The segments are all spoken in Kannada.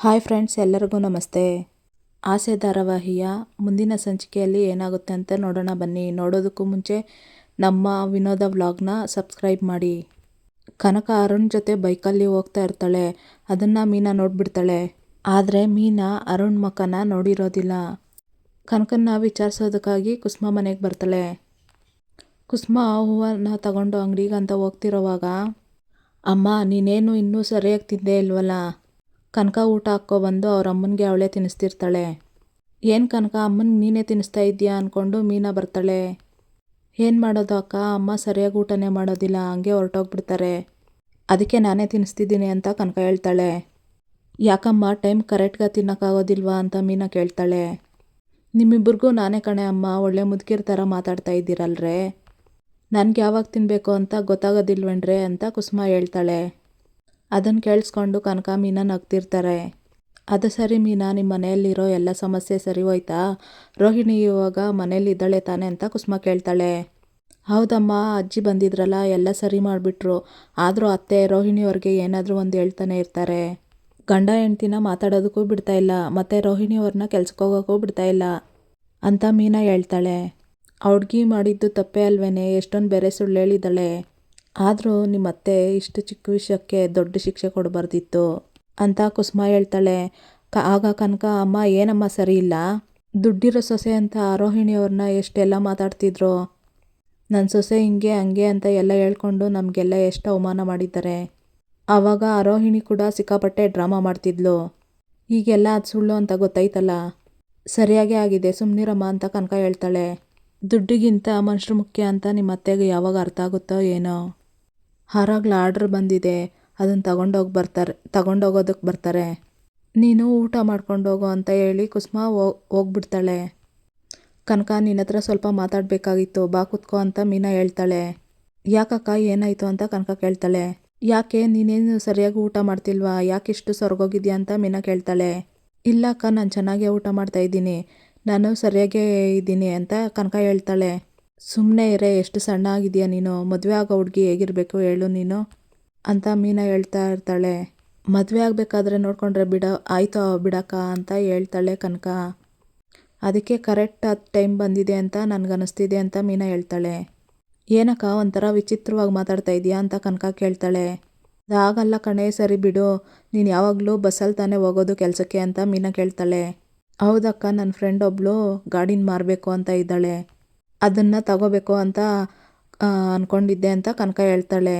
ಹಾಯ್ ಫ್ರೆಂಡ್ಸ್, ಎಲ್ಲರಿಗೂ ನಮಸ್ತೆ. ಆಸೆ ಧಾರಾವಾಹಿಯ ಮುಂದಿನ ಸಂಚಿಕೆಯಲ್ಲಿ ಏನಾಗುತ್ತೆ ಅಂತ ನೋಡೋಣ ಬನ್ನಿ. ನೋಡೋದಕ್ಕೂ ಮುಂಚೆ ನಮ್ಮ ವಿನೋದ ವ್ಲಾಗ್ನ ಸಬ್ಸ್ಕ್ರೈಬ್ ಮಾಡಿ. ಕನಕ ಅರುಣ್ ಜೊತೆ ಬೈಕಲ್ಲಿ ಹೋಗ್ತಾ ಇರ್ತಾಳೆ. ಅದನ್ನು ಮೀನಾ ನೋಡಿಬಿಡ್ತಾಳೆ. ಆದರೆ ಮೀನಾ ಅರುಣ್ ಮಕ್ಕನ ನೋಡಿರೋದಿಲ್ಲ. ಕನಕನ್ನ ವಿಚಾರಿಸೋದಕ್ಕಾಗಿ ಕುಸುಮ ಮನೆಗೆ ಬರ್ತಾಳೆ. ಕುಸುಮ ಹೂವನ್ನ ತಗೊಂಡು ಅಂಗಡಿಗೆ ಅಂತ ಹೋಗ್ತಿರೋವಾಗ, ಅಮ್ಮ, ನೀನೇನು ಇನ್ನೂ ಸರಿಯಾಗಿ ತಿಂದೇ ಇಲ್ವಲ್ಲ? ಕನಕ ಊಟ ಹಾಕ್ಕೊಬಂದು ಅವ್ರ ಅಮ್ಮನಿಗೆ ಅವಳೇ ತಿನ್ನಿಸ್ತಿರ್ತಾಳೆ. ಏನು ಕನಕ ಅಮ್ಮನಿಗೆ ನೀನೇ ತಿನ್ನಿಸ್ತಾ ಇದೆಯಾ ಅಂದ್ಕೊಂಡು ಮೀನಾ ಬರ್ತಾಳೆ. ಏನು ಮಾಡೋದು ಅಕ್ಕ? ಅಮ್ಮ ಸರಿಯಾಗಿ ಊಟನೇ ಮಾಡೋದಿಲ್ಲ, ಹಂಗೆ ಹೊರಟೋಗ್ಬಿಡ್ತಾರೆ. ಅದಕ್ಕೆ ನಾನೇ ತಿನ್ನಿಸ್ತಿದ್ದೀನಿ ಅಂತ ಕನಕ ಹೇಳ್ತಾಳೆ. ಯಾಕಮ್ಮ, ಟೈಮ್ ಕರೆಕ್ಟ್ಗೆ ತಿನ್ನೋಕ್ಕಾಗೋದಿಲ್ವಾ ಅಂತ ಮೀನಾ ಕೇಳ್ತಾಳೆ. ನಿಮ್ಮಿಬ್ಬರಿಗೂ ನಾನೇ ಕಣೆ ಅಮ್ಮ, ಒಳ್ಳೆ ಮುದುಕಿರ ಥರ ಮಾತಾಡ್ತಾ ಇದ್ದೀರಲ್ರೇ? ನನಗೆ ಯಾವಾಗ ತಿನ್ನಬೇಕು ಅಂತ ಗೊತ್ತಾಗೋದಿಲ್ವೇನ್ರೆ ಅಂತ ಕುಸುಮ ಹೇಳ್ತಾಳೆ. ಅದನ್ನು ಕೇಳಿಸ್ಕೊಂಡು ಕನಕ ಮೀನಾ ನಗ್ತಿರ್ತಾರೆ. ಅದು ಸರಿ ಮೀನಾ ನಿಮ್ಮ ಮನೆಯಲ್ಲಿರೋ ಎಲ್ಲ ಸಮಸ್ಯೆ ಸರಿ ಹೋಯ್ತಾ? ರೋಹಿಣಿ ಇವಾಗ ಮನೇಲಿದ್ದಾಳೆ ತಾನೆ ಅಂತ ಕುಸುಮ ಕೇಳ್ತಾಳೆ. ಹೌದಮ್ಮ, ಅಜ್ಜಿ ಬಂದಿದ್ರಲ್ಲ, ಎಲ್ಲ ಸರಿ ಮಾಡಿಬಿಟ್ರು. ಆದರೂ ಅತ್ತೆ ರೋಹಿಣಿಯವ್ರಿಗೆ ಏನಾದರೂ ಒಂದು ಹೇಳ್ತಾನೆ ಇರ್ತಾರೆ. ಗಂಡ ಹೆಂಡ್ತಿನ ಮಾತಾಡೋದಕ್ಕೂ ಬಿಡ್ತಾ ಇಲ್ಲ, ಮತ್ತು ರೋಹಿಣಿಯವ್ರನ್ನ ಕೆಲ್ಸಕ್ಕೆ ಹೋಗೋಕ್ಕೂ ಬಿಡ್ತಾ ಇಲ್ಲ ಅಂತ ಮೀನಾ ಹೇಳ್ತಾಳೆ. ಆ ಮಾಡಿದ್ದು ತಪ್ಪೇ ಅಲ್ವೇನೆ? ಎಷ್ಟೊಂದು ಬೇರೆ ಸುಳ್ಳು ಹೇಳಿದ್ದಾಳೆ. ಆದರೂ ನಿಮ್ಮ ಅತ್ತೆ ಇಷ್ಟು ಚಿಕ್ಕ ವಿಷಯಕ್ಕೆ ದೊಡ್ಡ ಶಿಕ್ಷೆ ಕೊಡಬಾರ್ದಿತ್ತು ಅಂತ ಕುಸುಮ ಹೇಳ್ತಾಳೆ. ಕ ಆಗ ಕನಕ, ಅಮ್ಮ, ಏನಮ್ಮ ಸರಿ ಇಲ್ಲ? ದುಡ್ಡಿರೋ ಸೊಸೆ ಅಂತ ಆರೋಹಿಣಿಯವ್ರನ್ನ ಎಷ್ಟೆಲ್ಲ ಮಾತಾಡ್ತಿದ್ರು? ನನ್ನ ಸೊಸೆ ಹಿಂಗೆ, ಹಂಗೆ ಅಂತ ಎಲ್ಲ ಹೇಳ್ಕೊಂಡು ನಮಗೆಲ್ಲ ಎಷ್ಟು ಅವಮಾನ ಮಾಡಿದ್ದಾರೆ. ಆವಾಗ ಆರೋಹಿಣಿ ಕೂಡ ಸಿಕ್ಕಾಪಟ್ಟೆ ಡ್ರಾಮಾ ಮಾಡ್ತಿದ್ಲು. ಈಗೆಲ್ಲ ಅದು ಸುಳ್ಳು ಅಂತ ಗೊತ್ತಾಯ್ತಲ್ಲ? ಸರಿಯಾಗೇ ಆಗಿದೆ ಸುಮ್ಮನಿರಮ್ಮ ಅಂತ ಕನಕ ಹೇಳ್ತಾಳೆ. ದುಡ್ಡಿಗಿಂತ ಮನುಷ್ಯರು ಮುಖ್ಯ ಅಂತ ನಿಮ್ಮ ಅತ್ತೆಗೆ ಯಾವಾಗ ಅರ್ಥ ಆಗುತ್ತೋ ಏನೋ. ಹೊರಗ್ಲ ಆರ್ಡ್ರ್ ಬಂದಿದೆ ಅದನ್ನು ತಗೊಂಡೋಗಿ ಬರ್ತಾರೆ ತಗೊಂಡೋಗೋದಕ್ಕೆ ಬರ್ತಾರೆ. ನೀನು ಊಟ ಮಾಡ್ಕೊಂಡೋಗು ಅಂತ ಹೇಳಿ ಕುಸುಮ ಹೋಗ್ಬಿಡ್ತಾಳೆ. ಕನಕ ನಿನ್ನ ಹತ್ರ ಸ್ವಲ್ಪ ಮಾತಾಡಬೇಕಾಗಿತ್ತು, ಬಾ ಕುತ್ಕೋ ಅಂತ ಮೀನಾ ಹೇಳ್ತಾಳೆ. ಯಾಕಕ್ಕ ಏನಾಯಿತು ಅಂತ ಕನಕ ಕೇಳ್ತಾಳೆ. ಯಾಕೆ ನೀನೇನು ಸರಿಯಾಗಿ ಊಟ ಮಾಡ್ತಿಲ್ವಾ, ಯಾಕೆ ಇಷ್ಟು ಸೊರಗೋಗಿದ್ಯಾ ಅಂತ ಮೀನಾ ಕೇಳ್ತಾಳೆ. ಇಲ್ಲ ಅಕ್ಕ ನಾನು ಚೆನ್ನಾಗೇ ಊಟ ಮಾಡ್ತಾ ಇದ್ದೀನಿ, ನಾನು ಸರಿಯಾಗೇ ಇದ್ದೀನಿ ಅಂತ ಕನಕ ಹೇಳ್ತಾಳೆ. ಸುಮ್ಮನೆ ಇರೇ, ಎಷ್ಟು ಸಣ್ಣ ಆಗಿದೆಯಾ ನೀನು? ಮದುವೆ ಆಗೋ ಹುಡುಗಿ ಹೇಗಿರಬೇಕು ಹೇಳು ನೀನು? ಅಂತ ಮೀನಾ ಹೇಳ್ತಾ ಇರ್ತಾಳೆ. ಮದುವೆ ಆಗಬೇಕಾದ್ರೆ ನೋಡಿಕೊಂಡ್ರೆ ಬಿಡ, ಆಯಿತು ಬಿಡಕ್ಕ ಅಂತ ಹೇಳ್ತಾಳೆ ಕನಕ. ಅದಕ್ಕೆ ಕರೆಕ್ಟ್ ಅದು ಟೈಮ್ ಬಂದಿದೆ ಅಂತ ನನಗನ್ನಿಸ್ತಿದೆ ಅಂತ ಮೀನಾ ಹೇಳ್ತಾಳೆ. ಏನಕ್ಕ, ಒಂಥರ ವಿಚಿತ್ರವಾಗಿ ಮಾತಾಡ್ತಾ ಇದೆಯಾ ಅಂತ ಕನಕ ಕೇಳ್ತಾಳೆ. ಆಗಲ್ಲ ಕಣೆ, ಸರಿ ಬಿಡು. ನೀನು ಯಾವಾಗಲೂ ಬಸ್ಸಲ್ಲಿ ತಾನೇ ಹೋಗೋದು ಕೆಲಸಕ್ಕೆ ಅಂತ ಮೀನಾ ಕೇಳ್ತಾಳೆ. ಹೌದಕ್ಕ ನನ್ನ ಫ್ರೆಂಡ್ ಒಬ್ಬಳು ಗಾಡಿನ ಮಾರಬೇಕು ಅಂತ ಇದ್ದಾಳೆ. ಅದನ್ನು ತಗೋಬೇಕು ಅಂತ ಅಂದ್ಕೊಂಡಿದ್ದೆ ಅಂತ ಕನಕ ಹೇಳ್ತಾಳೆ.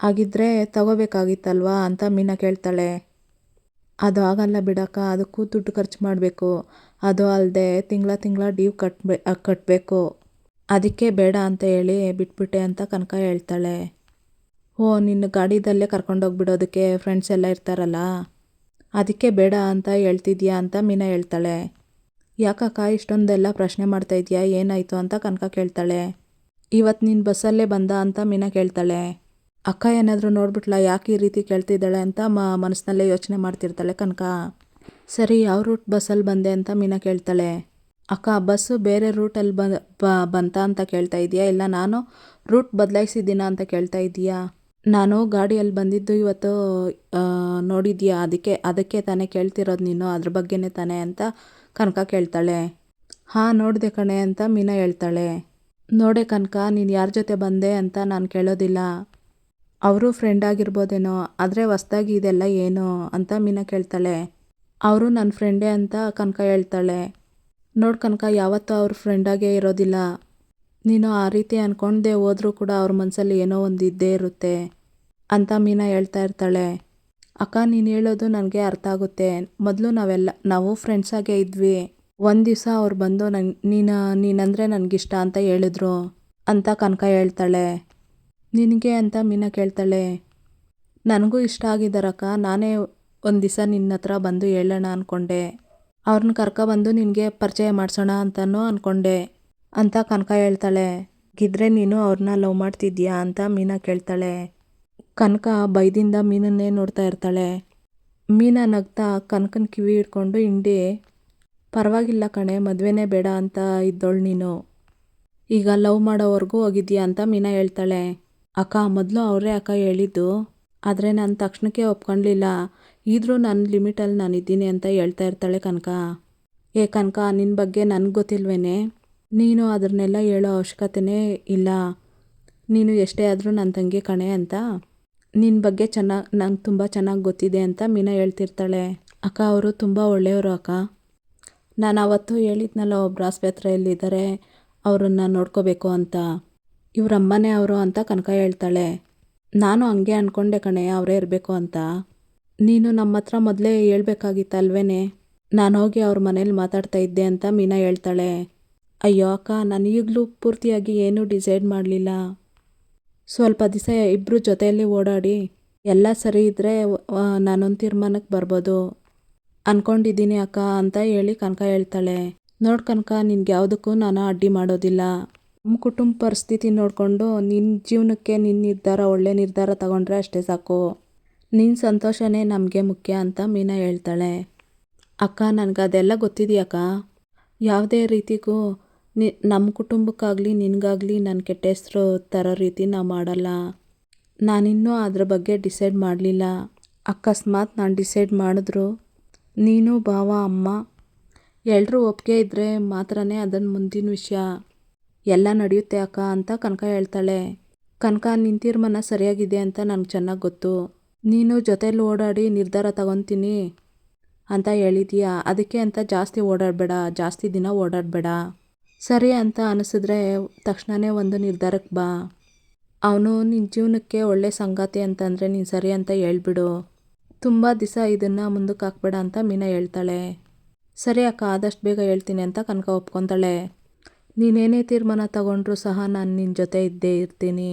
ಹಾಗಿದ್ರೆ ತಗೋಬೇಕಾಗಿತ್ತಲ್ವಾ ಅಂತ ಮೀನಾ ಕೇಳ್ತಾಳೆ. ಅದು ಆಗಲ್ಲ ಬಿಡಕ್ಕ, ಅದಕ್ಕೂ ದುಡ್ಡು ಖರ್ಚು ಮಾಡಬೇಕು. ಅದು ಅಲ್ಲದೆ ತಿಂಗಳ ತಿಂಗಳ ಡ್ಯೂ ಕಟ್ಬೆ ಕಟ್ಟಬೇಕು ಅದಕ್ಕೆ ಬೇಡ ಅಂತ ಹೇಳಿ ಬಿಟ್ಬಿಟ್ಟೆ ಅಂತ ಕನಕ ಹೇಳ್ತಾಳೆ. ಓ, ನಿನ್ನ ಗಾಡಿದಲ್ಲೇ ಕರ್ಕೊಂಡೋಗ್ಬಿಡೋದಕ್ಕೆ ಫ್ರೆಂಡ್ಸ್ ಎಲ್ಲ ಇರ್ತಾರಲ್ಲ? ಅದಕ್ಕೆ ಬೇಡ ಅಂತ ಹೇಳ್ತಿದ್ಯಾ ಅಂತ ಮೀನಾ ಹೇಳ್ತಾಳೆ. ಯಾಕಕ್ಕ ಇಷ್ಟೊಂದೆಲ್ಲ ಪ್ರಶ್ನೆ ಮಾಡ್ತಾ ಇದೆಯಾ? ಏನಾಯಿತು ಅಂತ ಕನಕ ಕೇಳ್ತಾಳೆ. ಇವತ್ತು ನೀನು ಬಸ್ಸಲ್ಲೇ ಬಂದ ಅಂತ ಮೀನಾ ಕೇಳ್ತಾಳೆ. ಅಕ್ಕ ಏನಾದರೂ ನೋಡ್ಬಿಟ್ಲ? ಯಾಕೆ ಈ ರೀತಿ ಕೇಳ್ತಿದ್ದಾಳೆ ಅಂತ ಮ ಮನಸ್ಸಿನಲ್ಲೇ ಯೋಚನೆ ಮಾಡ್ತಿರ್ತಾಳೆ ಕನಕ. ಸರಿ, ಯಾವ ರೂಟ್ ಬಸ್ಸಲ್ಲಿ ಬಂದೆ ಅಂತ ಮೀನಾ ಕೇಳ್ತಾಳೆ. ಅಕ್ಕ, ಬಸ್ಸು ಬೇರೆ ರೂಟಲ್ಲಿ ಬ ಬಂತ ಅಂತ ಕೇಳ್ತಾ ಇದೆಯಾ? ಇಲ್ಲ, ನಾನು ರೂಟ್ ಬದಲಾಯಿಸಿದ್ದೀನ ಅಂತ ಕೇಳ್ತಾ ಇದ್ದೀಯಾ ನಾನು ಗಾಡಿಯಲ್ಲಿ ಬಂದಿದ್ದು ಇವತ್ತು ನೋಡಿದ್ಯಾ? ಅದಕ್ಕೆ ಅದಕ್ಕೆ ತಾನೇ ಕೇಳ್ತಿರೋದು ನೀನು? ಅದ್ರ ಬಗ್ಗೆನೇ ತಾನೇ ಅಂತ ಕನಕ ಕೇಳ್ತಾಳೆ. ಹಾಂ, ನೋಡಿದೆ ಕಣೆ ಅಂತ ಮೀನಾ ಹೇಳ್ತಾಳೆ. ನೋಡೆ ಕನಕ, ನೀನು ಯಾರ ಜೊತೆ ಬಂದೆ ಅಂತ ನಾನು ಕೇಳೋದಿಲ್ಲ. ಅವರು ಫ್ರೆಂಡ್ ಆಗಿರ್ಬೋದೇನೋ, ಆದರೆ ಹೊಸ್ದಾಗಿ ಇದೆಲ್ಲ ಏನು ಅಂತ ಮೀನಾ ಕೇಳ್ತಾಳೆ. ಅವರು ನನ್ನ ಫ್ರೆಂಡೇ ಅಂತ ಕನಕ ಹೇಳ್ತಾಳೆ. ನೋಡಿ ಕನಕ, ಯಾವತ್ತೂ ಅವ್ರ ಫ್ರೆಂಡಾಗೇ ಇರೋದಿಲ್ಲ. ನೀನು ಆ ರೀತಿ ಅಂದ್ಕೊಂಡೆ ಹೋದರೂ ಕೂಡ ಅವ್ರ ಮನಸ್ಸಲ್ಲಿ ಏನೋ ಒಂದು ಇದ್ದೇ ಇರುತ್ತೆ ಅಂತ ಮೀನಾ ಹೇಳ್ತಾ ಇರ್ತಾಳೆ. ಅಕ್ಕ, ನೀನು ಹೇಳೋದು ನನಗೆ ಅರ್ಥ ಆಗುತ್ತೆ. ಮೊದಲು ನಾವೆಲ್ಲ, ನಾವು ಫ್ರೆಂಡ್ಸಾಗೆ ಇದ್ವಿ. ಒಂದು ದಿವಸ ಅವ್ರು ಬಂದು ನನ್ನ ನೀನು, ನೀನಂದರೆ ನನಗಿಷ್ಟ ಅಂತ ಹೇಳಿದ್ರು ಅಂತ ಕನಕ ಹೇಳ್ತಾಳೆ. ನಿನಗೆ ಅಂತ ಮೀನಾ ಕೇಳ್ತಾಳೆ. ನನಗೂ ಇಷ್ಟ ಆಗಿದ್ದಾರಕ್ಕ ನಾನೇ ಒಂದು ದಿವಸ ನಿನ್ನ ಹತ್ರ ಬಂದು ಹೇಳೋಣ ಅಂದ್ಕೊಂಡೆ ಅವ್ರನ್ನ ಕರ್ಕೊಬಂದು ನಿನಗೆ ಪರಿಚಯ ಮಾಡಿಸೋಣ ಅಂತನೂ ಅಂದ್ಕೊಂಡೆ ಅಂತ ಕನಕ ಹೇಳ್ತಾಳೆ. ಗಿದ್ರೆ ನೀನು ಅವ್ರನ್ನ ಲವ್ ಮಾಡ್ತಿದ್ಯಾ ಅಂತ ಮೀನಾ ಕೇಳ್ತಾಳೆ. ಕನಕ ಬೈದಿಂದ ಮೀನನ್ನೇ ನೋಡ್ತಾ ಇರ್ತಾಳೆ. ಮೀನಾ ನಗ್ತಾ ಕನಕನ ಕಿವಿ ಹಿಡ್ಕೊಂಡು ಹಿಂಡಿ ಪರವಾಗಿಲ್ಲ ಕಣೆ, ಮದುವೆನೇ ಬೇಡ ಅಂತ ಇದ್ದೋಳು ನೀನು. ಈಗ ಲವ್ ಮಾಡೋವರೆಗೂ ಹೋಗಿದ್ಯಾ ಅಂತ ಮೀನಾ ಹೇಳ್ತಾಳೆ. ಅಕ್ಕ, ಮೊದಲು ಅವರೇ ಅಕ್ಕ ಹೇಳಿದ್ದು, ಆದರೆ ನಾನು ತಕ್ಷಣಕ್ಕೆ ಒಪ್ಕೊಳ್ಳಿಲ್ಲ ಇದ್ರೂ ನನ್ನ ಲಿಮಿಟಲ್ಲಿ ನಾನು ಇದ್ದೀನಿ ಅಂತ ಹೇಳ್ತಾ ಇರ್ತಾಳೆ ಕನಕ. ಏ ಕನಕ ನಿನ್ನ ಬಗ್ಗೆ ನನಗೆ ಗೊತ್ತಿಲ್ವೇನೆ? ನೀನು ಅದನ್ನೆಲ್ಲ ಹೇಳೋ ಅವಶ್ಯಕತೆನೇ ಇಲ್ಲ. ನೀನು ಎಷ್ಟೇ ಆದರೂ ನನ್ನ ತಂಗಿ ಕಣೆ ಅಂತ? ನಿನ್ನ ಬಗ್ಗೆ ಚೆನ್ನಾಗಿ ನಂಗೆ ತುಂಬ ಚೆನ್ನಾಗಿ ಗೊತ್ತಿದೆ ಅಂತ ಮೀನಾ ಹೇಳ್ತಿರ್ತಾಳೆ. ಅಕ್ಕ, ಅವರು ತುಂಬ ಒಳ್ಳೆಯವರು ಅಕ್ಕ. ನಾನು ಅವತ್ತು ಹೇಳಿದ್ನಲ್ಲ, ಒಬ್ರು ಆಸ್ಪತ್ರೆಯಲ್ಲಿದ್ದಾರೆ, ಅವರನ್ನು ನೋಡ್ಕೋಬೇಕು ಅಂತ. ಇವರಮ್ಮನೇ ಅವರು ಅಂತ ಕನಕ ಹೇಳ್ತಾಳೆ. ನಾನು ಹಂಗೆ ಅಂದ್ಕೊಂಡೆ ಕಣೆ, ಅವರೇ ಇರಬೇಕು ಅಂತ. ನೀನು ನಮ್ಮ ಹತ್ರ ಮೊದಲೇ ಹೇಳ್ಬೇಕಾಗಿತ್ತಲ್ವೇನೆ? ನಾನು ಹೋಗಿ ಅವ್ರ ಮನೇಲಿ ಮಾತಾಡ್ತಾ ಇದ್ದೆ ಅಂತ ಮೀನಾ ಹೇಳ್ತಾಳೆ. ಅಯ್ಯೋ ಅಕ್ಕ, ನಾನು ಈಗಲೂ ಪೂರ್ತಿಯಾಗಿ ಏನೂ ಡಿಸೈಡ್ ಮಾಡಲಿಲ್ಲ. ಸ್ವಲ್ಪ ದಿವಸ ಇಬ್ಬರು ಜೊತೆಯಲ್ಲಿ ಓಡಾಡಿ, ಎಲ್ಲ ಸರಿ ಇದ್ದರೆ ನಾನೊಂದು ತೀರ್ಮಾನಕ್ಕೆ ಬರ್ಬೋದು. ಅಂದ್ಕೊಂಡಿದ್ದೀನಿ ಅಕ್ಕ ಅಂತ ಹೇಳಿ ಕನಕ ಹೇಳ್ತಾಳೆ. ನೋಡು ಕನಕ, ನಿನ್ಗೆ ಯಾವುದಕ್ಕೂ ನಾನು ಅಡ್ಡಿ ಮಾಡೋದಿಲ್ಲ. ನಮ್ಮ ಕುಟುಂಬ ಪರಿಸ್ಥಿತಿ ನೋಡಿಕೊಂಡು ನಿನ್ನ ಜೀವನಕ್ಕೆ ನಿನ್ನ ನಿರ್ಧಾರ, ಒಳ್ಳೆ ನಿರ್ಧಾರ ತಗೊಂಡ್ರೆ ಅಷ್ಟೇ ಸಾಕು. ನಿನ್ನ ಸಂತೋಷನೇ ನಮಗೆ ಮುಖ್ಯ ಅಂತ ಮೀನಾ ಹೇಳ್ತಾಳೆ. ಅಕ್ಕ ನನಗೆ ಅದೆಲ್ಲ ಗೊತ್ತಿದೆಯಕ್ಕ ಯಾವುದೇ ರೀತಿಗೂ ನಿ ನಮ್ಮ ಕುಟುಂಬಕ್ಕಾಗಲಿ, ನಿನಗಾಗಲಿ ನನ್ನ ಕೆಟ್ಟ ಹೆಸರು ತರೋ ರೀತಿ ನಾನು ಮಾಡಲ್ಲ. ನಾನಿನ್ನೂ ಅದ್ರ ಬಗ್ಗೆ ಡಿಸೈಡ್ ಮಾಡಲಿಲ್ಲ. ಅಕಸ್ಮಾತ್ ನಾನು ಡಿಸೈಡ್ ಮಾಡಿದ್ರು, ನೀನು, ಭಾವ, ಅಮ್ಮ ಎಲ್ಲರೂ ಒಪ್ಪಿಗೆ ಇದ್ದರೆ ಮಾತ್ರನೇ ಅದನ್ನು ಮುಂದಿನ ವಿಷಯ. ಎಲ್ಲ ನಡೆಯುತ್ತೆ ಅಕ್ಕ ಅಂತ ಕನಕ ಹೇಳ್ತಾಳೆ. ಕನಕ ನಿನ್ನ ತೀರ್ಮಾನ ಸರಿಯಾಗಿದೆ ಅಂತ ನನಗೆ ಚೆನ್ನಾಗಿ ಗೊತ್ತು. ನೀನು ಜೊತೆಲಿ ಓಡಾಡಿ ನಿರ್ಧಾರ ತಗೊತೀನಿ ಅಂತ ಹೇಳಿದೀಯಾ. ಅದಕ್ಕೆ ಅಂತ ಜಾಸ್ತಿ ಓಡಾಡಬೇಡ, ಜಾಸ್ತಿ ದಿನ ಓಡಾಡಬೇಡ. ಸರಿ ಅಂತ ಅನಿಸಿದ್ರೆ ತಕ್ಷಣವೇ ಒಂದು ನಿರ್ಧಾರಕ್ಕೆ ಬಾ. ಅವನು ನಿನ್ನ ಜೀವನಕ್ಕೆ ಒಳ್ಳೆ ಸಂಗಾತಿ ಅಂತಂದರೆ ನೀನು ಸರಿ ಅಂತ ಹೇಳ್ಬಿಡು. ತುಂಬ ದಿವಸ ಇದನ್ನು ಮುಂದಕ್ಕೆ ಹಾಕ್ಬೇಡ ಅಂತ ಮೀನಾ ಹೇಳ್ತಾಳೆ. ಸರಿ ಅಕ್ಕ, ಆದಷ್ಟು ಬೇಗ ಹೇಳ್ತೀನಿ ಅಂತ ಕನಕ ಒಪ್ಕೊತಾಳೆ. ನೀನೇನೇ ತೀರ್ಮಾನ ತಗೊಂಡ್ರೂ ಸಹ ನಾನು ನಿನ್ನ ಜೊತೆ ಇದ್ದೇ ಇರ್ತೀನಿ.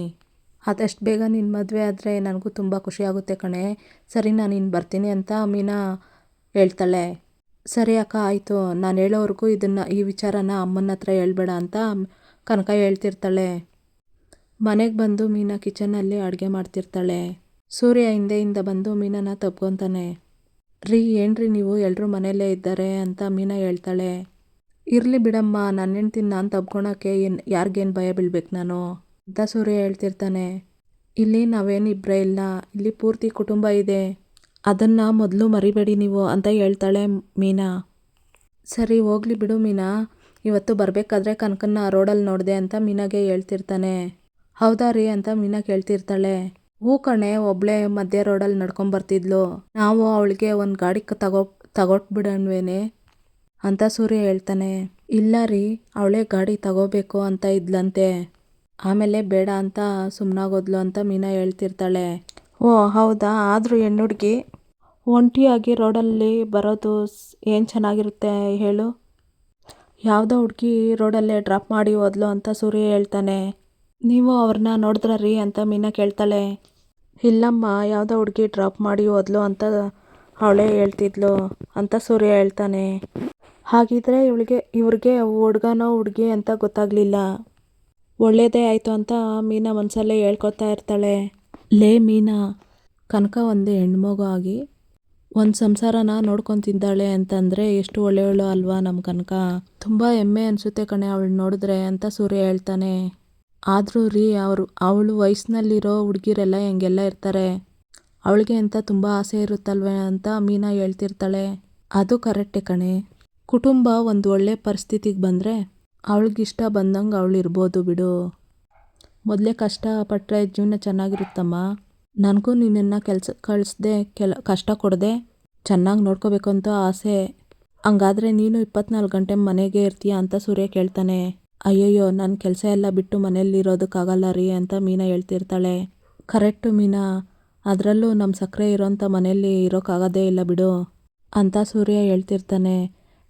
ಆದಷ್ಟು ಬೇಗ ನಿನ್ನ ಮದುವೆ ಆದರೆ ನನಗೂ ತುಂಬ ಖುಷಿಯಾಗುತ್ತೆ ಕಣೆ. ಸರಿ, ನಾನು ಇನ್ನು ಬರ್ತೀನಿ ಅಂತ ಮೀನಾ ಹೇಳ್ತಾಳೆ. ಸರಿ ಅಕ್ಕ, ಆಯಿತು. ನಾನು ಹೇಳೋವರೆಗೂ ಇದನ್ನು, ಈ ವಿಚಾರನ ಅಮ್ಮನ ಹತ್ರ ಹೇಳ್ಬೇಡ ಅಂತ ಕನಕ ಹೇಳ್ತಿರ್ತಾಳೆ. ಮನೆಗೆ ಬಂದು ಮೀನಾ ಕಿಚನಲ್ಲಿ ಅಡುಗೆ ಮಾಡ್ತಿರ್ತಾಳೆ. ಸೂರ್ಯ ಹಿಂದೆಯಿಂದ ಬಂದು ಮೀನನ ತಪ್ಕೊತಾನೆ. ರೀ, ಏನ್ರಿ ನೀವು? ಎಲ್ಲರೂ ಮನೆಯಲ್ಲೇ ಇದ್ದಾರೆ ಅಂತ ಮೀನಾ ಹೇಳ್ತಾಳೆ. ಇರಲಿ ಬಿಡಮ್ಮ ನನ್ನ ಹೆಂಡ್ತಿನ ನಾನು ತಬ್ಕೊಳಕ್ಕೆ ಏನು ಯಾರಿಗೇನು ಭಯ ಬೀಳ್ಬೇಕು ನಾನು? ಅಂತ ಸೂರ್ಯ ಹೇಳ್ತಿರ್ತಾನೆ. ಇಲ್ಲಿ ನಾವೇನು ಇಬ್ಬರೇ ಇಲ್ಲ. ಇಲ್ಲಿ ಪೂರ್ತಿ ಕುಟುಂಬ ಇದೆ. ಅದನ್ನು ಮೊದಲು ಮರಿಬೇಡಿ ನೀವು ಅಂತ ಹೇಳ್ತಾಳೆ ಮೀನಾ. ಸರಿ, ಹೋಗ್ಲಿ ಬಿಡು ಮೀನಾ. ಇವತ್ತು ಬರಬೇಕಾದ್ರೆ ಕನಕನ್ನ ರೋಡಲ್ಲಿ ನೋಡಿದೆ ಅಂತ ಮೀನಾಗೆ ಹೇಳ್ತಿರ್ತಾನೆ. ಹೌದಾ ರೀ ಅಂತ ಮೀನಾ ಕೇಳ್ತಿರ್ತಾಳೆ. ಹೂ ಕಣೆ, ಒಬ್ಳೆ ಮಧ್ಯ ರೋಡಲ್ಲಿ ನಡ್ಕೊಂಬರ್ತಿದ್ಲು ನಾವು ಅವಳಿಗೆ ಒಂದು ಗಾಡಿ ತಗೋ ತಗೊಟ್ಬಿಡಣ್ವೇನೆ ಅಂತ ಸೂರ್ಯ ಹೇಳ್ತಾನೆ. ಇಲ್ಲ ರೀ, ಅವಳೇ ಗಾಡಿ ತಗೋಬೇಕು ಅಂತ ಇದ್ಲಂತೆ. ಆಮೇಲೆ ಬೇಡ ಅಂತ ಸುಮ್ಮನಾಗೋದ್ಲು ಅಂತ ಮೀನಾ ಹೇಳ್ತಿರ್ತಾಳೆ. ಓ, ಹೌದಾ? ಆದರೂ ಹೆಣ್ಣುಡ್ಗಿ ಒಂಟಿಯಾಗಿ ರೋಡಲ್ಲಿ ಬರೋದು ಏನು ಚೆನ್ನಾಗಿರುತ್ತೆ ಹೇಳು? ಯಾವುದೋ ಹುಡುಗಿ ರೋಡಲ್ಲೇ ಡ್ರಾಪ್ ಮಾಡಿ ಹೋದ್ಲು ಅಂತ ಸೂರ್ಯ ಹೇಳ್ತಾನೆ. ನೀವು ಅವ್ರನ್ನ ನೋಡಿದ್ರ ರೀ ಅಂತ ಮೀನಾ ಕೇಳ್ತಾಳೆ. ಇಲ್ಲಮ್ಮ, ಯಾವುದೋ ಹುಡುಗಿ ಡ್ರಾಪ್ ಮಾಡಿ ಹೋದ್ಲು ಅಂತ ಅವಳೇ ಹೇಳ್ತಿದ್ಲು ಅಂತ ಸೂರ್ಯ ಹೇಳ್ತಾನೆ. ಹಾಗಿದ್ರೆ ಇವಳಿಗೆ, ಇವ್ರಿಗೆ, ಹುಡುಗನೋ ಹುಡುಗಿ ಅಂತ ಗೊತ್ತಾಗಲಿಲ್ಲ. ಒಳ್ಳೇದೇ ಆಯಿತು ಅಂತ ಮೀನಾ ಮನಸಲ್ಲೇ ಹೇಳ್ಕೊತಾ ಇರ್ತಾಳೆ. ಲೇ ಮೀನಾ, ಕನಕ ಒಂದು ಹೆಣ್ಮಗು ಆಗಿ ಒಂದು ಸಂಸಾರನ ನೋಡ್ಕೊತಿದ್ದಾಳೆ ಅಂತಂದರೆ ಎಷ್ಟು ಒಳ್ಳೆಯವಳು ಅಲ್ವಾ ನಮ್ಮ ಕನಕ? ತುಂಬ ಹೆಮ್ಮೆ ಅನಿಸುತ್ತೆ ಕಣೆ ಅವಳು ನೋಡಿದ್ರೆ ಅಂತ ಸೂರ್ಯ ಹೇಳ್ತಾನೆ. ಆದರೂ ರೀ, ಅವರು, ಅವಳು ವಯಸ್ಸಿನಲ್ಲಿರೋ ಹುಡುಗಿರೆಲ್ಲ ಹೆಂಗೆಲ್ಲ ಇರ್ತಾರೆ? ಅವಳಿಗೆ ಅಂತ ತುಂಬ ಆಸೆ ಇರುತ್ತಲ್ವೇ ಅಂತ ಮೀನಾ ಹೇಳ್ತಿರ್ತಾಳೆ. ಅದು ಕರೆಕ್ಟೆ ಕಣೆ. ಕುಟುಂಬ ಒಂದು ಒಳ್ಳೆ ಪರಿಸ್ಥಿತಿಗೆ ಬಂದರೆ ಅವಳಿಗಿಷ್ಟ ಬಂದಂಗೆ ಅವಳು ಇರ್ಬೋದು ಬಿಡು. ಮೊದಲೇ ಕಷ್ಟಪಟ್ಟರೆ ಜೀವನ ಚೆನ್ನಾಗಿರುತ್ತಮ್ಮ? ನನಗೂ ನಿನ್ನನ್ನು ಕೆಲಸ, ಕಳಿಸ್ದೆ, ಕೆಲ, ಕಷ್ಟ ಕೊಡದೆ, ಚೆನ್ನಾಗಿ ನೋಡ್ಕೋಬೇಕು ಅಂತ ಆಸೆ. ಹಂಗಾದರೆ ನೀನು ಇಪ್ಪತ್ನಾಲ್ಕು ಗಂಟೆ ಮನೆಗೆ ಇರ್ತೀಯ ಅಂತ ಸೂರ್ಯ ಕೇಳ್ತಾನೆ. ಅಯ್ಯಯ್ಯೋ ನನ್ನ ಕೆಲಸ ಎಲ್ಲ ಬಿಟ್ಟು ಮನೇಲಿ ಇರೋದಕ್ಕಾಗಲ್ಲ ರೀ ಅಂತ ಮೀನಾ ಹೇಳ್ತಿರ್ತಾಳೆ. ಕರೆಕ್ಟು ಮೀನಾ, ಅದರಲ್ಲೂ ನಮ್ಮ ಸಕ್ಕರೆ ಇರೋಂಥ ಮನೆಯಲ್ಲಿ ಇರೋಕ್ಕಾಗೋದೇ ಇಲ್ಲ ಬಿಡು, ಅಂತ ಸೂರ್ಯ ಹೇಳ್ತಿರ್ತಾನೆ.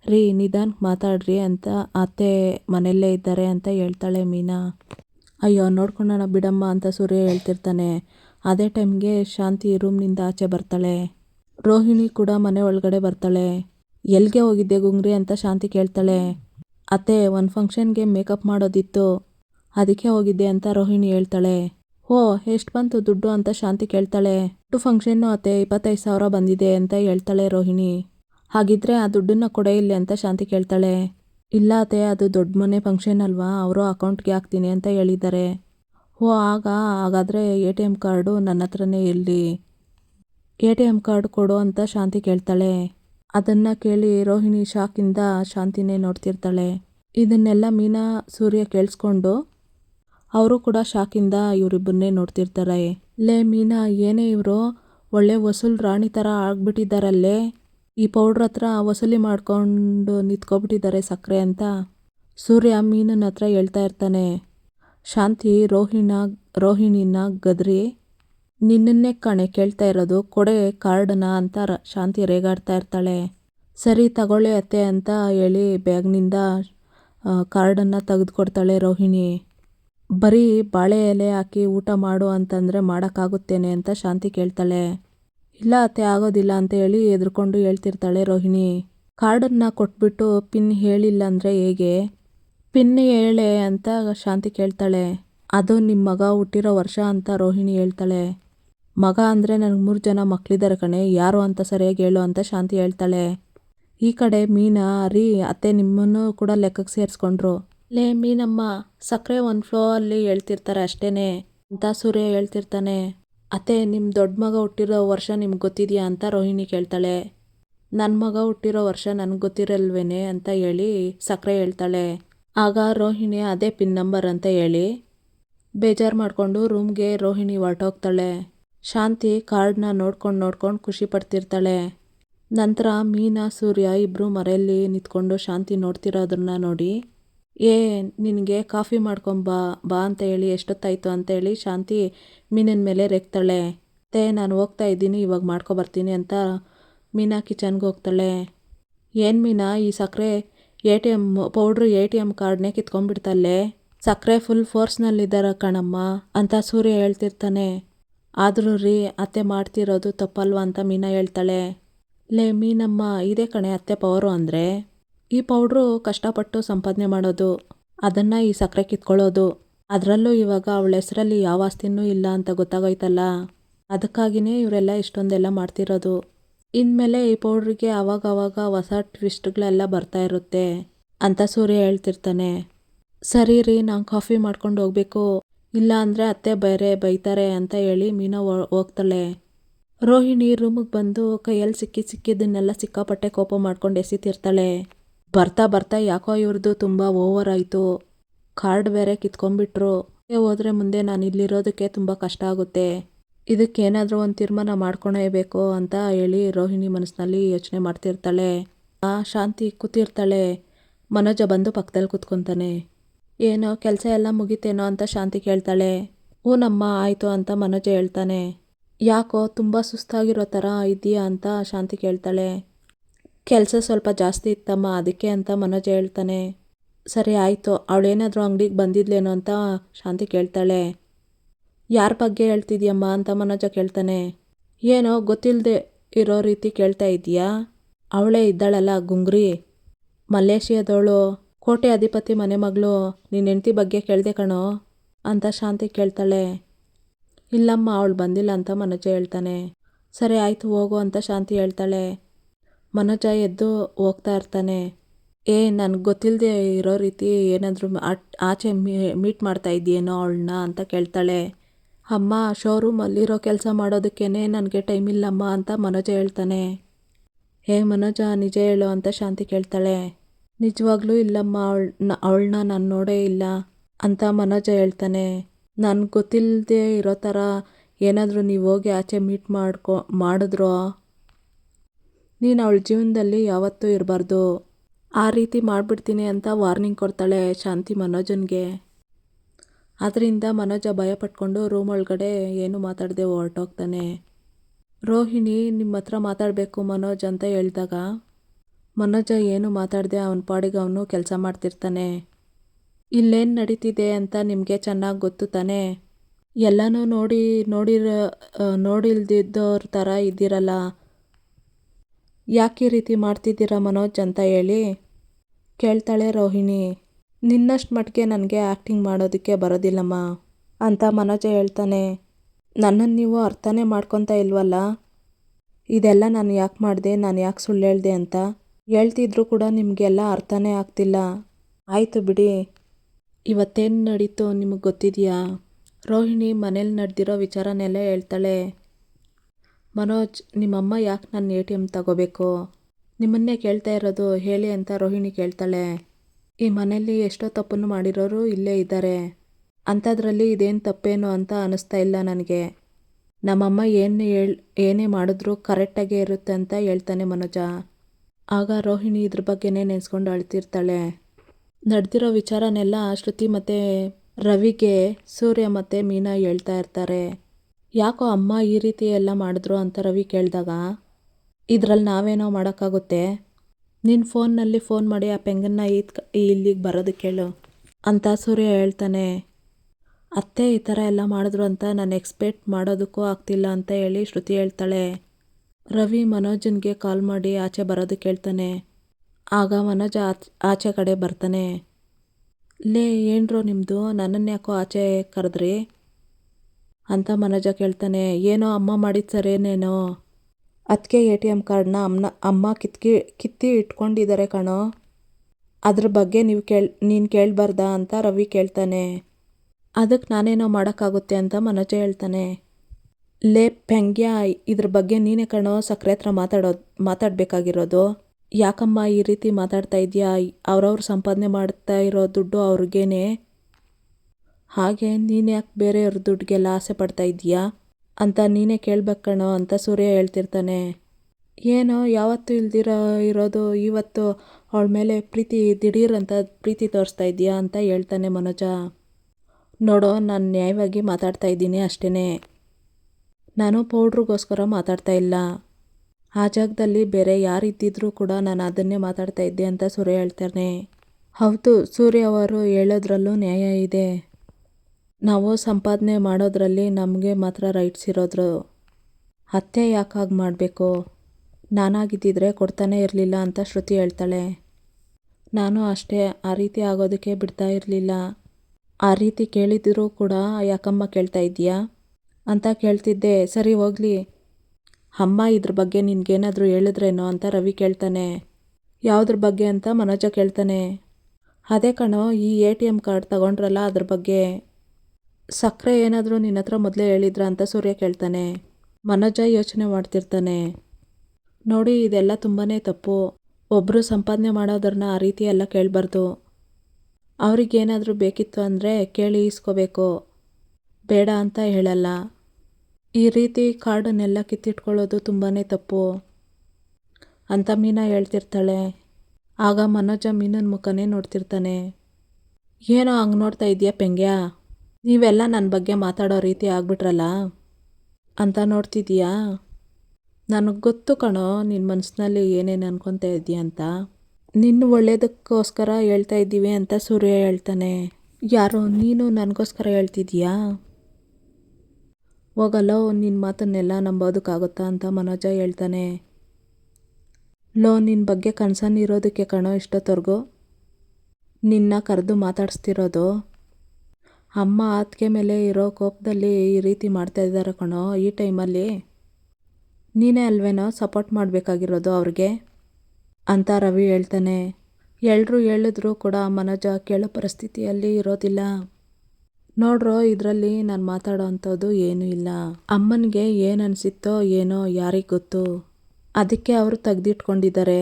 ರೀ ನಿಧಾನಕ್ಕೆ ಮಾತಾಡ್ರಿ ಅಂತ ಅತ್ತೆ ಮನೆಯಲ್ಲೇ ಇದ್ದಾರೆ ಅಂತ ಹೇಳ್ತಾಳೆ ಮೀನಾ. ಅಯ್ಯೋ, ನೋಡ್ಕೊಂಡಣ ಬಿಡಮ್ಮ ಅಂತ ಸೂರ್ಯ ಹೇಳ್ತಿರ್ತಾನೆ. ಅದೇ ಟೈಮ್ಗೆ ಶಾಂತಿ ರೂಮ್ನಿಂದ ಆಚೆ ಬರ್ತಾಳೆ. ರೋಹಿಣಿ ಕೂಡ ಮನೆ ಒಳಗಡೆ ಬರ್ತಾಳೆ. ಎಲ್ಲಿಗೆ ಹೋಗಿದ್ದೆ ಗುಂಗ್ರಿ ಅಂತ ಶಾಂತಿ ಕೇಳ್ತಾಳೆ. ಅತ್ತೆ, ಒಂದು ಫಂಕ್ಷನ್ಗೆ ಮೇಕಪ್ ಮಾಡೋದಿತ್ತು. ಅದಕ್ಕೆ ಹೋಗಿದ್ದೆ ಅಂತ ರೋಹಿಣಿ ಹೇಳ್ತಾಳೆ. ಓ ಎಷ್ಟು ಬಂತು ದುಡ್ಡು ಅಂತ ಶಾಂತಿ ಕೇಳ್ತಾಳೆ. ಟು ಫಂಕ್ಷನ್ನು ಅತ್ತೆ, ಇಪ್ಪತ್ತೈದು ಸಾವಿರ ಬಂದಿದೆ ಅಂತ ಹೇಳ್ತಾಳೆ ರೋಹಿಣಿ. ಹಾಗಿದ್ರೆ ಆ ದುಡ್ಡನ್ನ ಕೊಡೆ ಇಲ್ಲಿ ಅಂತ ಶಾಂತಿ ಕೇಳ್ತಾಳೆ. ಇಲ್ಲ ಅತ್ತೆ, ಅದು ದೊಡ್ಡ ಮನೆ ಫಂಕ್ಷನ್ ಅಲ್ವಾ, ಅವರು ಅಕೌಂಟ್ಗೆ ಹಾಕ್ತೀನಿ ಅಂತ ಹೇಳಿದ್ದಾರೆ. ಓ, ಆಗ, ಹಾಗಾದರೆ ಎ ಟಿ ಎಂ ಕಾರ್ಡು ನನ್ನ ಹತ್ರನೇ ಇರಲಿ. ಎ ಟಿ ಎಂ ಕಾರ್ಡ್ ಕೊಡು ಅಂತ ಶಾಂತಿ ಕೇಳ್ತಾಳೆ. ಅದನ್ನು ಕೇಳಿ ರೋಹಿಣಿ ಶಾಕಿಂದ ಶಾಂತಿನೇ ನೋಡ್ತಿರ್ತಾಳೆ. ಇದನ್ನೆಲ್ಲ ಮೀನಾ, ಸೂರ್ಯ ಕೇಳಿಸ್ಕೊಂಡು ಅವರು ಕೂಡ ಶಾಕಿಂದ ಇವರಿಬ್ಬರನ್ನೇ ನೋಡ್ತಿರ್ತಾರೆ. ಲೇ ಮೀನಾ, ಏನೇ ಇವರು, ಒಳ್ಳೆ ವಸೂಲ್ ರಾಣಿ ಥರ ಆಗ್ಬಿಟ್ಟಿದ್ದಾರಲ್ಲೇ ಈ ಪೌಡ್ರ್ ಹತ್ರ ವಸೂಲಿ ಮಾಡ್ಕೊಂಡು ನಿಂತ್ಕೊಬಿಟ್ಟಿದ್ದಾರೆ ಸಕ್ಕರೆ ಅಂತ. ಸೂರ್ಯ ಮೀನನ ಹತ್ರ ಹೇಳ್ತಾ ಇರ್ತಾನೆ. ಶಾಂತಿ, ರೋಹಿಣ, ರೋಹಿಣಿನ ಗದ್ರಿ. ನಿನ್ನನ್ನೇ ಕಣೆ ಕೇಳ್ತಾ ಇರೋದು ಕೊಡೆ ಕಾರ್ಡನ್ನ ಅಂತ ಶಾಂತಿ ರೇಗಾಡ್ತಾ ಇರ್ತಾಳೆ. ಸರಿ ತಗೊಳ್ಳಿ ಅತ್ತೆ ಅಂತ ಹೇಳಿ ಬ್ಯಾಗ್ನಿಂದ ಕಾರ್ಡನ್ನು ತೆಗೆದುಕೊಡ್ತಾಳೆ ರೋಹಿಣಿ. ಬರೀ ಬಾಳೆ ಎಲೆ ಹಾಕಿ ಊಟ ಮಾಡು ಅಂತಂದರೆ ಮಾಡೋಕ್ಕಾಗುತ್ತೇನೆ ಅಂತ ಶಾಂತಿ ಕೇಳ್ತಾಳೆ. ಇಲ್ಲ ಅತ್ತೆ, ಆಗೋದಿಲ್ಲ ಅಂತ ಹೇಳಿ ಎದ್ರುಕೊಂಡು ಹೇಳ್ತಿರ್ತಾಳೆ ರೋಹಿಣಿ. ಕಾರ್ಡನ್ನು ಕೊಟ್ಬಿಟ್ಟು ಪಿನ್ ಹೇಳಿಲ್ಲ ಅಂದರೆ ಹೇಗೆ? ಪಿನ್ ಹೇಳೆ ಅಂತ ಶಾಂತಿ ಕೇಳ್ತಾಳೆ. ಅದು ನಿಮ್ಮ ಮಗ ಹುಟ್ಟಿರೋ ವರ್ಷ ಅಂತ ರೋಹಿಣಿ ಹೇಳ್ತಾಳೆ. ಮಗ ಅಂದರೆ ನನಗೆ ಮೂರು ಜನ ಮಕ್ಕಳಿದ್ದಾರೆ ಕಣೆ, ಯಾರು ಅಂತ ಸರಿಯಾಗಿ ಹೇಳು ಅಂತ ಶಾಂತಿ ಹೇಳ್ತಾಳೆ. ಈ ಕಡೆ ಮೀನಾ ರೀ ಅತ್ತೆ ನಿಮ್ಮನ್ನು ಕೂಡ ಲೆಕ್ಕಕ್ಕೆ ಸೇರಿಸ್ಕೊಂಡ್ರು. ಲೇ ಮೀನಮ್ಮ ಸಕ್ಕರೆ ಒಂದು ಫ್ಲೋ ಅಲ್ಲಿ ಹೇಳ್ತಿರ್ತಾರೆ ಅಷ್ಟೇನೆ ಅಂತ ಸೂರ್ಯ ಹೇಳ್ತಿರ್ತಾನೆ. ಅತ್ತೆ ನಿಮ್ಮ ದೊಡ್ಡ ಮಗ ಹುಟ್ಟಿರೋ ವರ್ಷ ನಿಮ್ಗೆ ಗೊತ್ತಿದೆಯಾ ಅಂತ ರೋಹಿಣಿ ಕೇಳ್ತಾಳೆ. ನನ್ನ ಮಗ ಹುಟ್ಟಿರೋ ವರ್ಷ ನನಗೆ ಗೊತ್ತಿರಲ್ವೇನೆ ಅಂತ ಹೇಳಿ ಸಕ್ಕರೆ ಹೇಳ್ತಾಳೆ. ಆಗ ರೋಹಿಣಿ ಅದೇ ಪಿನ್ ನಂಬರ್ ಅಂತ ಹೇಳಿ ಬೇಜಾರು ಮಾಡಿಕೊಂಡು ರೂಮ್ಗೆ ರೋಹಿಣಿ ಹೊರಟೋಗ್ತಾಳೆ. ಶಾಂತಿ ಕಾರ್ಡ್ನ ನೋಡ್ಕೊಂಡು ನೋಡ್ಕೊಂಡು ಖುಷಿ ಪಡ್ತಿರ್ತಾಳೆ. ನಂತರ ಮೀನಾ, ಸೂರ್ಯ ಇಬ್ಬರು ಮರೆಯಲ್ಲಿ ನಿಂತ್ಕೊಂಡು ಶಾಂತಿ ನೋಡ್ತಿರೋದನ್ನ ನೋಡಿ, ಏ, ನಿನಗೆ ಕಾಫಿ ಮಾಡ್ಕೊಂಬಾ ಬಾ ಅಂತ ಹೇಳಿ ಎಷ್ಟೊತ್ತಾಯಿತು ಅಂತ ಹೇಳಿ ಶಾಂತಿ ಮೀನಿನ ಮೇಲೆ ರೆಕ್ತಾಳೆ ತೇ, ನಾನು ಹೋಗ್ತಾ ಇದ್ದೀನಿ, ಇವಾಗ ಮಾಡ್ಕೊಬರ್ತೀನಿ ಅಂತ ಮೀನಾ ಕಿಚನ್ಗೆ ಹೋಗ್ತಾಳೆ. ಏನು ಮೀನಾ, ಈ ಸಕ್ಕರೆ A T M powder A T M ಕಾರ್ಡ್ನೇ ಕಿತ್ಕೊಂಡ್ಬಿಡ್ತಲ್ಲೇ? ಸಕ್ಕರೆ ಫುಲ್ ಫೋರ್ಸ್ನಲ್ಲಿದ್ದಾರ ಕಣಮ್ಮ? ಅಂತ ಸೂರ್ಯ ಹೇಳ್ತಿರ್ತಾನೆ. ಆದರೂ ರೀ, ಅತ್ತೆ ಮಾಡ್ತಿರೋದು ತಪ್ಪಲ್ವಾ ಅಂತ ಮೀನಾ ಹೇಳ್ತಾಳೆ. ಲೇ ಮೀನಮ್ಮ, ಇದೇ ಕಣೆ ಅತ್ತೆ ಪವರು ಅಂದರೆ? ಈ ಪೌಡ್ರು ಕಷ್ಟಪಟ್ಟು ಸಂಪಾದನೆ ಮಾಡೋದು. ಅದನ್ನು ಈ ಸಕ್ಕರೆ ಕಿತ್ಕೊಳ್ಳೋದು. ಅದರಲ್ಲೂ ಇವಾಗ ಅವಳ ಹೆಸರಲ್ಲಿ ಯಾವ ಆಸ್ತಿನೂ ಇಲ್ಲ ಅಂತ ಗೊತ್ತಾಗೋಯ್ತಲ್ಲ? ಅದಕ್ಕಾಗಿಯೇ ಇವರೆಲ್ಲ ಇಷ್ಟೊಂದೆಲ್ಲ ಮಾಡ್ತಿರೋದು. ಇನ್ಮೇಲೆ ಈ ಪೌಡ್ರಿಗೆ ಅವಾಗ ಹೊಸ ಟ್ವಿಸ್ಟ್ಗಳೆಲ್ಲ ಬರ್ತಾ ಇರುತ್ತೆ ಅಂತ ಸೂರ್ಯ ಹೇಳ್ತಿರ್ತಾನೆ. ಸರಿ ರೀ, ನಾನು ಕಾಫಿ ಮಾಡ್ಕೊಂಡು ಹೋಗ್ಬೇಕು. ಇಲ್ಲ ಅಂದರೆ ಅತ್ತೆ ಬೇರೆ ಬೈತಾರೆ ಅಂತ ಹೇಳಿ ಮೀನಾ ಹೋಗ್ತಾಳೆ. ರೋಹಿಣಿ ರೂಮಿಗೆ ಬಂದು ಕೈಯಲ್ಲಿ ಸಿಕ್ಕಿ ಸಿಕ್ಕಿದ್ದನ್ನೆಲ್ಲ ಸಿಕ್ಕಾಪಟ್ಟೆ ಕೋಪ ಮಾಡ್ಕೊಂಡು ಎಸಿತಿರ್ತಾಳೆ. ಬರ್ತಾ ಬರ್ತಾ ಯಾಕೋ ಇವ್ರದ್ದು ತುಂಬ ಓವರ್ ಆಯಿತು. ಕಾರ್ಡ್ ಬೇರೆ ಕಿತ್ಕೊಂಡ್ಬಿಟ್ರು. ಹೋದರೆ ಮುಂದೆ ನಾನು ಇಲ್ಲಿರೋದಕ್ಕೆ ತುಂಬ ಕಷ್ಟ ಆಗುತ್ತೆ. ಇದಕ್ಕೇನಾದರೂ ಒಂದು ತೀರ್ಮಾನ ಮಾಡ್ಕೊಳೇಬೇಕು ಅಂತ ಹೇಳಿ ರೋಹಿಣಿ ಮನಸ್ಸಿನಲ್ಲಿ ಯೋಚನೆ ಮಾಡ್ತಿರ್ತಾಳೆ. ಆ ಶಾಂತಿ ಕೂತಿರ್ತಾಳೆ. ಮನೋಜ ಬಂದು ಪಕ್ಕದಲ್ಲಿ ಕೂತ್ಕೊತಾನೆ. ಏನೋ ಕೆಲಸ ಎಲ್ಲ ಮುಗಿತೇನೋ ಅಂತ ಶಾಂತಿ ಕೇಳ್ತಾಳೆ. ಹ್ಞೂನಮ್ಮ ಆಯಿತು ಅಂತ ಮನೋಜ ಹೇಳ್ತಾನೆ. ಯಾಕೋ ತುಂಬ ಸುಸ್ತಾಗಿರೋ ಥರ ಇದೆಯಾ ಅಂತ ಶಾಂತಿ ಕೇಳ್ತಾಳೆ. ಕೆಲಸ ಸ್ವಲ್ಪ ಜಾಸ್ತಿ ಇತ್ತಮ್ಮ, ಅದಕ್ಕೆ ಅಂತ ಮನೋಜ ಹೇಳ್ತಾನೆ. ಸರಿ, ಆಯಿತು. ಅವಳೇನಾದರೂ ಅಂಗಡಿಗೆ ಬಂದಿದ್ಲೇನೋ ಅಂತ ಶಾಂತಿ ಕೇಳ್ತಾಳೆ. ಯಾರ ಬಗ್ಗೆ ಹೇಳ್ತಿದ್ಯಮ್ಮ ಅಂತ ಮನೋಜ ಕೇಳ್ತಾನೆ. ಏನೋ ಗೊತ್ತಿಲ್ಲದೆ ಇರೋ ರೀತಿ ಕೇಳ್ತಾ ಇದ್ದೀಯಾ? ಅವಳೇ ಇದ್ದಾಳಲ್ಲ ಗುಂಗ್ರಿ. ಮಲೇಷಿಯಾದವಳು ಕೋಟೆ ಅಧಿಪತಿ ಮನೆ ಮಗಳು ನಿನ್ನ ಹೆಂಡತಿ ಬಗ್ಗೆ ಕೇಳಿದೆ ಕಣೋ ಅಂತ ಶಾಂತಿ ಕೇಳ್ತಾಳೆ. ಇಲ್ಲಮ್ಮ, ಅವಳು ಬಂದಿಲ್ಲ ಅಂತ ಮನೋಜ ಹೇಳ್ತಾನೆ. ಸರಿ ಆಯಿತು, ಹೋಗು ಅಂತ ಶಾಂತಿ ಹೇಳ್ತಾಳೆ. ಮನೋಜ ಎದ್ದು ಹೋಗ್ತಾ ಇರ್ತಾನೆ. ಏ, ನನಗೆ ಗೊತ್ತಿಲ್ಲದೆ ಇರೋ ರೀತಿ ಏನಾದರೂ ಆಚೆ ಮೀಟ್ ಮಾಡ್ತಾ ಇದೆಯೇನೋ ಅವಳನ್ನ ಅಂತ ಕೇಳ್ತಾಳೆ. ಅಮ್ಮ ಶೋರೂಮಲ್ಲಿರೋ ಕೆಲಸ ಮಾಡೋದಕ್ಕೇನೆ ನನಗೆ ಟೈಮ್ ಇಲ್ಲಮ್ಮ ಅಂತ ಮನೋಜ ಹೇಳ್ತಾನೆ. ಹೇ ಮನೋಜ, ನಿಜ ಹೇಳು ಅಂತ ಶಾಂತಿ ಕೇಳ್ತಾಳೆ. ನಿಜವಾಗ್ಲೂ ಇಲ್ಲಮ್ಮ ಅವಳನ್ನ ಅವಳನ್ನ ನಾನು ನೋಡೇ ಇಲ್ಲ ಅಂತ ಮನೋಜ ಹೇಳ್ತಾನೆ. ನನಗೆ ಗೊತ್ತಿಲ್ಲದೆ ಇರೋ ಥರ ಏನಾದರೂ ನೀವು ಹೋಗಿ ಆಚೆ ಮೀಟ್ ಮಾಡ್ಕೊ, ಮಾಡಿದ್ರೋ? ನೀನು ಅವಳ ಜೀವನದಲ್ಲಿ ಯಾವತ್ತೂ ಇರಬಾರ್ದು. ಆ ರೀತಿ ಮಾಡಿಬಿಡ್ತೀನಿ ಅಂತ ವಾರ್ನಿಂಗ್ ಕೊಡ್ತಾಳೆ ಶಾಂತಿ ಮನೋಜನ್ಗೆ. ಅದರಿಂದ ಮನೋಜ ಭಯ ಪಟ್ಕೊಂಡು ರೂಮ್ ಒಳಗಡೆ ಏನು ಮಾತಾಡದೆ ಹೊರಟೋಗ್ತಾನೆ. ರೋಹಿಣಿ ನಿಮ್ಮ ಹತ್ರ ಮಾತಾಡಬೇಕು ಮನೋಜ್ ಅಂತ ಹೇಳಿದಾಗ ಮನೋಜ ಏನು ಮಾತಾಡದೆ ಅವನ ಪಾಡಿಗೆ ಅವನು ಕೆಲಸ ಮಾಡ್ತಿರ್ತಾನೆ. ಇಲ್ಲೇನು ನಡೀತಿದೆ ಅಂತ ನಿಮಗೆ ಚೆನ್ನಾಗಿ ಗೊತ್ತು ತಾನೇ? ಎಲ್ಲನೂ ನೋಡಿ, ನೋಡಿರೋ ನೋಡಿಲ್ದಿದ್ದವ್ರ ಥರ ಇದ್ದೀರಲ್ಲ. ಯಾಕೆ ರೀತಿ ಮಾಡ್ತಿದ್ದೀರಾ ಮನೋಜ್? ಅಂತ ಹೇಳಿ ಕೇಳ್ತಾಳೆ ರೋಹಿಣಿ. ನಿನ್ನಷ್ಟು ಮಟ್ಟಿಗೆ ನನಗೆ ಆ್ಯಕ್ಟಿಂಗ್ ಮಾಡೋದಕ್ಕೆ ಬರೋದಿಲ್ಲಮ್ಮ ಅಂತ ಮನೋಜ ಹೇಳ್ತಾನೆ. ನನ್ನನ್ನು ನೀವು ಅರ್ಥನೇ ಮಾಡ್ಕೊತಾ ಇಲ್ವಲ್ಲ? ಇದೆಲ್ಲ ನಾನು ಯಾಕೆ ಮಾಡಿದೆ, ನಾನು ಯಾಕೆ ಸುಳ್ಳು ಹೇಳ್ದೆ ಅಂತ ಹೇಳ್ತಿದ್ರು ಕೂಡ ನಿಮಗೆಲ್ಲ ಅರ್ಥನೇ ಆಗ್ತಿಲ್ಲ. ಆಯಿತು ಬಿಡಿ. ಇವತ್ತೇನು ನಡೀತು ನಿಮಗೆ ಗೊತ್ತಿದೆಯಾ? ರೋಹಿಣಿ ಮನೇಲಿ ನಡೆದಿರೋ ವಿಚಾರನೆಲ್ಲ ಹೇಳ್ತಾಳೆ. ಮನೋಜ್, ನಿಮ್ಮಮ್ಮ ಯಾಕೆ ನನ್ನ ಎ ಟಿ ಎಂ ತಗೋಬೇಕು? ನಿಮ್ಮನ್ನೇ ಕೇಳ್ತಾ ಇರೋದು ಹೇಳಿ ಅಂತ ರೋಹಿಣಿ ಕೇಳ್ತಾಳೆ. ಈ ಮನೆಯಲ್ಲಿ ಎಷ್ಟೋ ತಪ್ಪನ್ನು ಮಾಡಿರೋರು ಇಲ್ಲೇ ಇದ್ದಾರೆ. ಅಂಥದ್ರಲ್ಲಿ ಇದೇನು ತಪ್ಪೇನು ಅಂತ ಅನ್ನಿಸ್ತಾ ಇಲ್ಲ ನನಗೆ. ನಮ್ಮಮ್ಮ ಏನು ಹೇಳ್, ಏನೇ ಮಾಡಿದ್ರೂ ಕರೆಕ್ಟಾಗೇ ಇರುತ್ತೆ ಅಂತ ಹೇಳ್ತಾನೆ ಮನೋಜ. ಆಗ ರೋಹಿಣಿ ಇದ್ರ ಬಗ್ಗೆನೇ ನೆನೆಸ್ಕೊಂಡು ಅಳ್ತಿರ್ತಾಳೆ. ನಡೆದಿರೋ ವಿಚಾರನೆಲ್ಲ ಶ್ರುತಿ ಮತ್ತು ರವಿಗೆ, ಸೂರ್ಯ ಮತ್ತು ಮೀನಾ ಹೇಳ್ತಾ ಇರ್ತಾರೆ. ಯಾಕೋ ಅಮ್ಮ ಈ ರೀತಿ ಎಲ್ಲ ಮಾಡಿದ್ರು ಅಂತ ರವಿ ಕೇಳಿದಾಗ? ಇದರಲ್ಲಿ ನಾವೇನೋ ಮಾಡೋಕ್ಕಾಗುತ್ತೆ? ನಿನ್ನ ಫೋನ್ನಲ್ಲಿ ಫೋನ್ ಮಾಡಿ ಆ ಪೆಂಗನ್ನ ಈತ್ ಇಲ್ಲಿಗೆ ಬರೋದು ಕೇಳು. ಅಂತ ಸೂರ್ಯ ಹೇಳ್ತಾನೆ. ಅತ್ತೆ ಈ ಥರ ಎಲ್ಲ ಮಾಡಿದ್ರು ಅಂತ ನಾನು ಎಕ್ಸ್ಪೆಕ್ಟ್ ಮಾಡೋದಕ್ಕೂ ಆಗ್ತಿಲ್ಲ ಅಂತ ಹೇಳಿ ಶ್ರುತಿ ಹೇಳ್ತಾಳೆ. ರವಿ ಮನೋಜನ್ಗೆ ಕಾಲ್ ಮಾಡಿ ಆಚೆ ಬರೋದು ಕೇಳ್ತಾನೆ. ಆಗ ಮನೋಜ ಆಚ್ ಕಡೆ ಬರ್ತಾನೆ. ಲೇ, ಏನ್ರೋ ನಿಮ್ಮದು ನನ್ನನ್ನು ಯಾಕೋ ಆಚೆ ಕರೆದ್ರಿ? ಅಂತ ಮನೋಜ ಕೇಳ್ತಾನೆ. ಏನೋ ಅಮ್ಮ ಮಾಡಿದ ಸರಿನೇನೋ? ಅದಕ್ಕೆ ಎ ಟಿ ಎಂ ಕಾರ್ಡ್ನ ಅಮ್ಮನ ಅಮ್ಮ ಕಿತ್ಕಿ, ಕಿತ್ತಿ ಇಟ್ಕೊಂಡಿದ್ದಾರೆ ಕಣೋ. ಅದ್ರ ಬಗ್ಗೆ ನೀವು ಕೇಳಿ, ನೀನು ಕೇಳಬಾರ್ದಾ ಅಂತ ರವಿ ಕೇಳ್ತಾನೆ. ಅದಕ್ಕೆ ನಾನೇನೋ ಮಾಡೋಕ್ಕಾಗುತ್ತೆ ಅಂತ ಮನೋಜ ಹೇಳ್ತಾನೆ. ಲೇ ಪೆಂಗ್ಯ, ಇದ್ರ ಬಗ್ಗೆ ನೀನೇ ಕಣೋ ಸಕ್ಕರೆ ಹತ್ರ ಮಾತಾಡೋದು, ಮಾತಾಡಬೇಕಾಗಿರೋದು. ಯಾಕಮ್ಮ ಈ ರೀತಿ ಮಾತಾಡ್ತಾ ಇದೆಯಾ? ಅವ್ರವ್ರು ಸಂಪಾದನೆ ಮಾಡ್ತಾ ಇರೋ ದುಡ್ಡು ಅವ್ರಿಗೇನೆ. ಹಾಗೆ ನೀನು ಯಾಕೆ ಬೇರೆಯವ್ರ ದುಡ್ಡಿಗೆಲ್ಲ ಆಸೆ ಪಡ್ತಾ ಇದೀಯಾ? ಅಂತ ನೀನೇ ಕೇಳ್ಬೇಕು ಕಣೋ ಅಂತ ಸೂರ್ಯ ಹೇಳ್ತಿರ್ತಾನೆ. ಏನೋ ಯಾವತ್ತೂ ಇಲ್ದಿರೋ ಇರೋದು, ಇವತ್ತು ಅವಳ ಮೇಲೆ ಪ್ರೀತಿ, ದಿಢೀರ್ ಅಂತ ಪ್ರೀತಿ ತೋರಿಸ್ತಾ ಇದೆಯಾ ಅಂತ ಹೇಳ್ತಾನೆ ಮನೋಜ. ನೋಡೋ, ನಾನು ನ್ಯಾಯವಾಗಿ ಮಾತಾಡ್ತಾ ಇದ್ದೀನಿ ಅಷ್ಟೇ ನಾನು ಪೌಡ್ರಿಗೋಸ್ಕರ ಮಾತಾಡ್ತಾ ಇಲ್ಲ. ಆ ಜಾಗದಲ್ಲಿ ಬೇರೆ ಯಾರಿದ್ದಿದ್ರೂ ಕೂಡ ನಾನು ಅದನ್ನೇ ಮಾತಾಡ್ತಾ ಇದ್ದೆ ಅಂತ ಸೂರ್ಯ ಹೇಳ್ತಾನೆ. ಹೌದು, ಸೂರ್ಯ ಅವರು ಹೇಳೋದ್ರಲ್ಲೂ ನ್ಯಾಯ ಇದೆ. ನಾವು ಸಂಪಾದನೆ ಮಾಡೋದ್ರಲ್ಲಿ ನಮಗೆ ಮಾತ್ರ ರೈಟ್ಸ್ ಇರೋದ್ರು. ಹತ್ಯೆ ಯಾಕಾಗಿ ಮಾಡಬೇಕು? ನಾನಾಗಿದ್ದಿದ್ರೆ ಕೊಡ್ತಾನೇ ಇರಲಿಲ್ಲ ಅಂತ ಶ್ರುತಿ ಹೇಳ್ತಾಳೆ. ನಾನು ಅಷ್ಟೇ, ಆ ರೀತಿ ಆಗೋದಕ್ಕೆ ಬಿಡ್ತಾ ಇರಲಿಲ್ಲ. ಆ ರೀತಿ ಕೇಳಿದರೂ ಕೂಡ ಯಾಕಮ್ಮ ಕೇಳ್ತಾ ಇದ್ದೀಯಾ? ಅಂತ ಕೇಳ್ತಿದ್ದೆ. ಸರಿ, ಹೋಗಲಿ. ಅಮ್ಮ, ಇದ್ರ ಬಗ್ಗೆ ನಿನಗೇನಾದರೂ ಹೇಳಿದ್ರೇನೋ ಅಂತ ರವಿ ಕೇಳ್ತಾನೆ. ಯಾವುದ್ರ ಬಗ್ಗೆ ಅಂತ ಮನೋಜ ಕೇಳ್ತಾನೆ. ಅದೇ ಕಣೋ, ಈ ಎ ಟಿ ಎಂ ಕಾರ್ಡ್ ತಗೊಂಡ್ರಲ್ಲ ಅದ್ರ ಬಗ್ಗೆ. ಸಕ್ಕರೆ ಏನಾದರೂ ನಿನ್ನ ಹತ್ರ ಮೊದಲೇ ಹೇಳಿದ್ರ ಅಂತ ಸೂರ್ಯ ಕೇಳ್ತಾನೆ. ಮನೋಜ ಯೋಚನೆ ಮಾಡ್ತಿರ್ತಾನೆ. ನೋಡಿ, ಇದೆಲ್ಲ ತುಂಬಾ ತಪ್ಪು. ಒಬ್ಬರು ಸಂಪಾದನೆ ಮಾಡೋದನ್ನ ಆ ರೀತಿ ಎಲ್ಲ ಕೇಳಬಾರ್ದು. ಅವ್ರಿಗೇನಾದರೂ ಬೇಕಿತ್ತು ಅಂದರೆ ಕೇಳಿ ಇಸ್ಕೋಬೇಕು. ಬೇಡ ಅಂತ ಹೇಳಲ್ಲ. ಈ ರೀತಿ ಕಾರ್ಡನ್ನೆಲ್ಲ ಕಿತ್ತಿಟ್ಕೊಳ್ಳೋದು ತುಂಬಾ ತಪ್ಪು. ಅಂತ ಮೀನಾ ಹೇಳ್ತಿರ್ತಾಳೆ. ಆಗ ಮನೋಜ ಮೀನನ ಮುಖನೇ ನೋಡ್ತಿರ್ತಾನೆ. ಏನೋ ಹಂಗೆ ನೋಡ್ತಾ ಇದೆಯಾ ಪೆಂಗ್ಯ? ನೀವೆಲ್ಲ ನನ್ನ ಬಗ್ಗೆ ಮಾತಾಡೋ ರೀತಿ ಆಗ್ಬಿಟ್ರಲ್ಲ? ಅಂತ ನೋಡ್ತಿದ್ದೀಯಾ? ನನಗೆ ಗೊತ್ತು ಕಣೋ ನಿನ್ನ ಮನಸ್ಸಿನಲ್ಲಿ ಏನೇನು ಅನ್ಕೊತಾ ಇದೆಯಾ ಅಂತ. ನಿನ್ನ ಒಳ್ಳೇದಕ್ಕೋಸ್ಕರ ಹೇಳ್ತಾ ಇದ್ದೀವಿ ಅಂತ ಸೂರ್ಯ ಹೇಳ್ತಾನೆ. ಯಾರೋ, ನೀನು ನನಗೋಸ್ಕರ ಹೇಳ್ತಿದ್ದೀಯಾ? ಹೋಗಲ್ಲೋ ನಿನ್ನ ಮಾತನ್ನೆಲ್ಲ ನಂಬೋದಕ್ಕಾಗುತ್ತಾ ಅಂತ ಮನೋಜ ಹೇಳ್ತಾನೆ. ಲೋ ನಿನ್ನ ಬಗ್ಗೆ ಕನ್ಸರ್ನ್ ಇರೋದಕ್ಕೆ ಕಣೋ ಇಷ್ಟೊತ್ತವರೆಗೂ? ನಿನ್ನ ಕರೆದು ಮಾತಾಡಿಸ್ತಿರೋದು? ಅಮ್ಮ ಆತ್ಗೆ ಮೇಲೆ ಇರೋ ಕೋಪದಲ್ಲಿ ಈ ರೀತಿ ಮಾಡ್ತಾ ಇದ್ದಾರೆ ಕಣೋ, ಈ ಟೈಮಲ್ಲಿ. ನೀನೇ ಅಲ್ವೇನೋ ಸಪೋರ್ಟ್ ಮಾಡಬೇಕಾಗಿರೋದು ಅವ್ರಿಗೆ? ಅಂತ ರವಿ ಹೇಳ್ತಾನೆ. ಎಲ್ಲರೂ ಹೇಳಿದ್ರು ಕೂಡ ಮನೋಜ ಕೇಳೋ ಪರಿಸ್ಥಿತಿಯಲ್ಲಿ ಇರೋದಿಲ್ಲ. ನೋಡ್ರೋ, ಇದರಲ್ಲಿ ನಾನು ಮಾತಾಡೋ ಅಂಥದ್ದು ಏನೂ ಇಲ್ಲ. ಅಮ್ಮನಿಗೆ ಏನು ಅನಿಸಿತ್ತೋ ಏನೋ ಯಾರಿಗೆ ಗೊತ್ತು. ಅದಕ್ಕೆ ಅವರು ತೆಗೆದಿಟ್ಕೊಂಡಿದ್ದಾರೆ.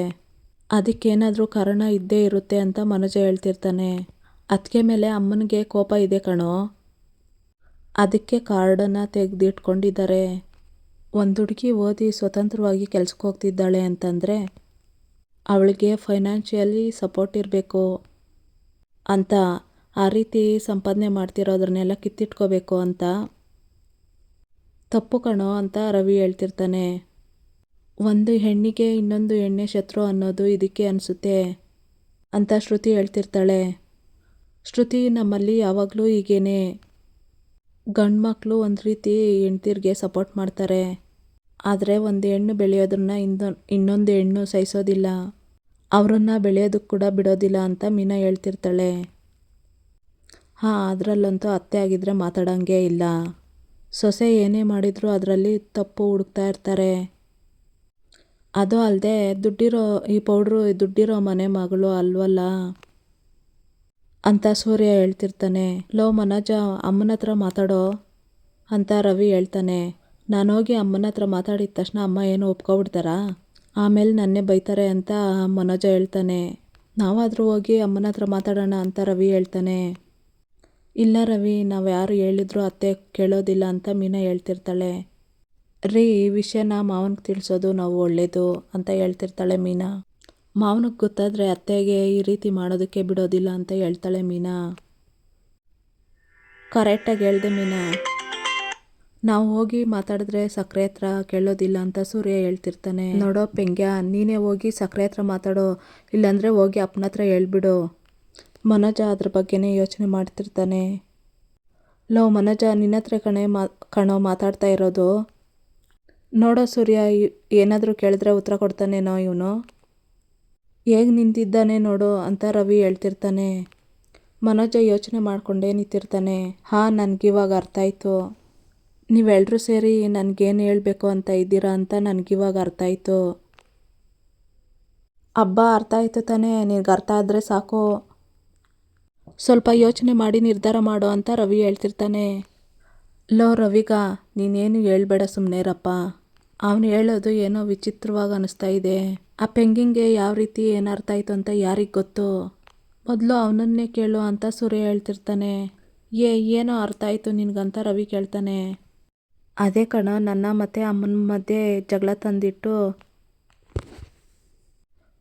ಅದಕ್ಕೇನಾದರೂ ಕಾರಣ ಇದ್ದೇ ಇರುತ್ತೆ ಅಂತ ಮನೋಜ ಹೇಳ್ತಿರ್ತಾನೆ. ಅದಕ್ಕೆ ಮೇಲೆ ಅಮ್ಮನಿಗೆ ಕೋಪ ಇದೆ ಕಣೋ. ಅದಕ್ಕೆ ಕಾರ್ಡನ್ನು ತೆಗೆದಿಟ್ಕೊಂಡಿದ್ದಾರೆ. ಒಂದು ಹುಡುಗಿ ಓದಿ ಸ್ವತಂತ್ರವಾಗಿ ಕೆಲ್ಸಕ್ಕೆ ಹೋಗ್ತಿದ್ದಾಳೆ ಅಂತಂದರೆ ಅವಳಿಗೆ ಫೈನಾನ್ಷಿಯಲಿ ಸಪೋರ್ಟ್ ಇರಬೇಕು ಅಂತ ಆ ರೀತಿ ಸಂಪಾದನೆ ಮಾಡ್ತಿರೋದ್ರನ್ನೆಲ್ಲ ಕಿತ್ತಿಟ್ಕೋಬೇಕು ಅಂತ ತಪ್ಪು ಕಣೋ ಅಂತ ರವಿ ಹೇಳ್ತಿರ್ತಾನೆ. ಒಂದು ಹೆಣ್ಣಿಗೆ ಇನ್ನೊಂದು ಎಣ್ಣೆ ಶತ್ರು ಅನ್ನೋದು ಇದಕ್ಕೆ ಅನಿಸುತ್ತೆ ಅಂತ ಶ್ರುತಿ ಹೇಳ್ತಿರ್ತಾಳೆ. ಶ್ರುತಿ, ನಮ್ಮಲ್ಲಿ ಯಾವಾಗಲೂ ಹೀಗೇನೆ ಗಂಡು ಮಕ್ಕಳು ಒಂದು ರೀತಿ ಹೆಂಡ್ತಿರ್ಗೆ ಸಪೋರ್ಟ್ ಮಾಡ್ತಾರೆ. ಆದರೆ ಒಂದು ಹೆಣ್ಣು ಬೆಳೆಯೋದನ್ನ ಇನ್ನೊಂದು ಇನ್ನೊಂದು ಹೆಣ್ಣು ಸಹಿಸೋದಿಲ್ಲ. ಅವರನ್ನ ಬೆಳೆಯೋದಕ್ಕೆ ಕೂಡ ಬಿಡೋದಿಲ್ಲ ಅಂತ ಮೀನಾ ಹೇಳ್ತಿರ್ತಾಳೆ. ಹಾಂ, ಅದರಲ್ಲಂತೂ ಅತ್ತೆ ಆಗಿದ್ದರೆ ಮಾತಾಡೋಂಗೇ ಇಲ್ಲ. ಸೊಸೆ ಏನೇ ಮಾಡಿದರೂ ಅದರಲ್ಲಿ ತಪ್ಪು ಹುಡುಕ್ತಾ ಇರ್ತಾರೆ. ಅದು ಅಲ್ಲದೆ ದುಡ್ಡಿರೋ, ಈ ಪೌಡ್ರು, ದುಡ್ಡಿರೋ ಮನೆ ಮಗಳು ಅಲ್ವಲ್ಲ? ಅಂತ ಸೂರ್ಯ ಹೇಳ್ತಿರ್ತಾನೆ, ಲೋ ಮನೋಜ, ಅಮ್ಮನ ಹತ್ರ ಮಾತಾಡೋ ಅಂತ ರವಿ ಹೇಳ್ತಾನೆ. ನಾನು ಹೋಗಿ ಅಮ್ಮನ ಹತ್ರ ಮಾತಾಡಿದ ತಕ್ಷಣ ಅಮ್ಮ ಏನು ಒಪ್ಕೊಬಿಡ್ತಾರಾ? ಆಮೇಲೆ ನನ್ನೇ ಬೈತಾರೆ ಅಂತ ಮನೋಜ ಹೇಳ್ತಾನೆ. ನಾವಾದರೂ ಹೋಗಿ ಅಮ್ಮನ ಹತ್ರ ಮಾತಾಡೋಣ ಅಂತ ರವಿ ಹೇಳ್ತಾನೆ. ಇಲ್ಲ ರವಿ, ನಾವು ಯಾರು ಹೇಳಿದ್ರು ಅತ್ತೆ ಕೇಳೋದಿಲ್ಲ ಅಂತ ಮೀನಾ ಹೇಳ್ತಿರ್ತಾಳೆ. ರೀ, ಈ ವಿಷಯನ ಮಾವನಿಗೆ ತಿಳಿಸೋದು ನಾವು ಒಳ್ಳೇದು, ಅಂತ ಹೇಳ್ತಿರ್ತಾಳೆ ಮೀನಾ. ಮಾವನಿಗೆ ಗೊತ್ತಾದರೆ ಅತ್ತೆಗೆ ಈ ರೀತಿ ಮಾಡೋದಕ್ಕೆ ಬಿಡೋದಿಲ್ಲ ಅಂತ ಹೇಳ್ತಾಳೆ ಮೀನಾ. ಕರೆಕ್ಟಾಗಿ ಹೇಳ್ದೆ ಮೀನಾ. ನಾವು ಹೋಗಿ ಮಾತಾಡಿದ್ರೆ ಸಕ್ಕರೆ ಹತ್ರ ಕೇಳೋದಿಲ್ಲ ಅಂತ ಸೂರ್ಯ ಹೇಳ್ತಿರ್ತಾನೆ. ನೋಡೋ ಪೆಂಗ್ಯ, ನೀನೇ ಹೋಗಿ ಸಕ್ಕರೆ ಹತ್ರ ಮಾತಾಡೋ, ಇಲ್ಲಾಂದರೆ ಹೋಗಿ ಅಪ್ಪನ ಹತ್ರ ಹೇಳ್ಬಿಡು. ಮನೋಜ ಅದ್ರ ಬಗ್ಗೆನೇ ಯೋಚನೆ ಮಾಡ್ತಿರ್ತಾನೆ. ಲೋ ಮನೋಜ, ನಿನ್ನ ಹತ್ರ ಕಣೆ ಮಾ, ಕಣೋ ಮಾತಾಡ್ತಾ ಇರೋದು. ನೋಡೋ ಸೂರ್ಯ, ಏನಾದರೂ ಕೇಳಿದ್ರೆ ಉತ್ತರ ಕೊಡ್ತಾನೇನೋ ಇವನು. ಹೇಗೆ ನಿಂತಿದ್ದಾನೆ ನೋಡು ಅಂತ ರವಿ ಹೇಳ್ತಿರ್ತಾನೆ. ಮನೋಜ ಯೋಚನೆ ಮಾಡಿಕೊಂಡೇ ನಿಂತಿರ್ತಾನೆ. ಹಾಂ ನನಗಿವಾಗ ಅರ್ಥ ಆಯಿತು ನೀವೆಲ್ಲರೂ ಸೇರಿ ನನಗೇನು ಹೇಳಬೇಕು ಅಂತ ಇದ್ದೀರಾ ಅಂತ ನನಗಿವಾಗ ಅರ್ಥ ಆಯಿತು ಹಬ್ಬ ಅರ್ಥ ಆಯಿತು ತಾನೇ, ನಿನಗೆ ಅರ್ಥ ಆದರೆ ಸಾಕು. ಸ್ವಲ್ಪ ಯೋಚನೆ ಮಾಡಿ ನಿರ್ಧಾರ ಮಾಡು ಅಂತ ರವಿ ಹೇಳ್ತಿರ್ತಾನೆ. ಲೋ ರವಿಗ, ನೀನೇನು ಹೇಳ್ಬೇಡ ಸುಮ್ಮನೆ ರಪ್ಪ ಅವನು ಹೇಳೋದು ಏನೋ ವಿಚಿತ್ರವಾಗಿ ಅನಿಸ್ತಾ ಇದೆ. ಆ ಪೆಂಗಿಂಗೆ ಯಾವ ರೀತಿ ಏನು ಅರ್ಥ ಆಯಿತು ಅಂತ ಯಾರಿಗೆ ಗೊತ್ತು? ಮೊದಲು ಅವನನ್ನೇ ಕೇಳು ಅಂತ ಸೂರ್ಯ ಹೇಳ್ತಿರ್ತಾನೆ. ಏ, ಏನೋ ಅರ್ಥ ಆಯಿತು ನಿನಗಂತ ರವಿ ಕೇಳ್ತಾನೆ. ಅದೇ ಕಣ, ನನ್ನ ಮತ್ತು ಅಮ್ಮನ ಮಧ್ಯೆ ಜಗಳ ತಂದಿಟ್ಟು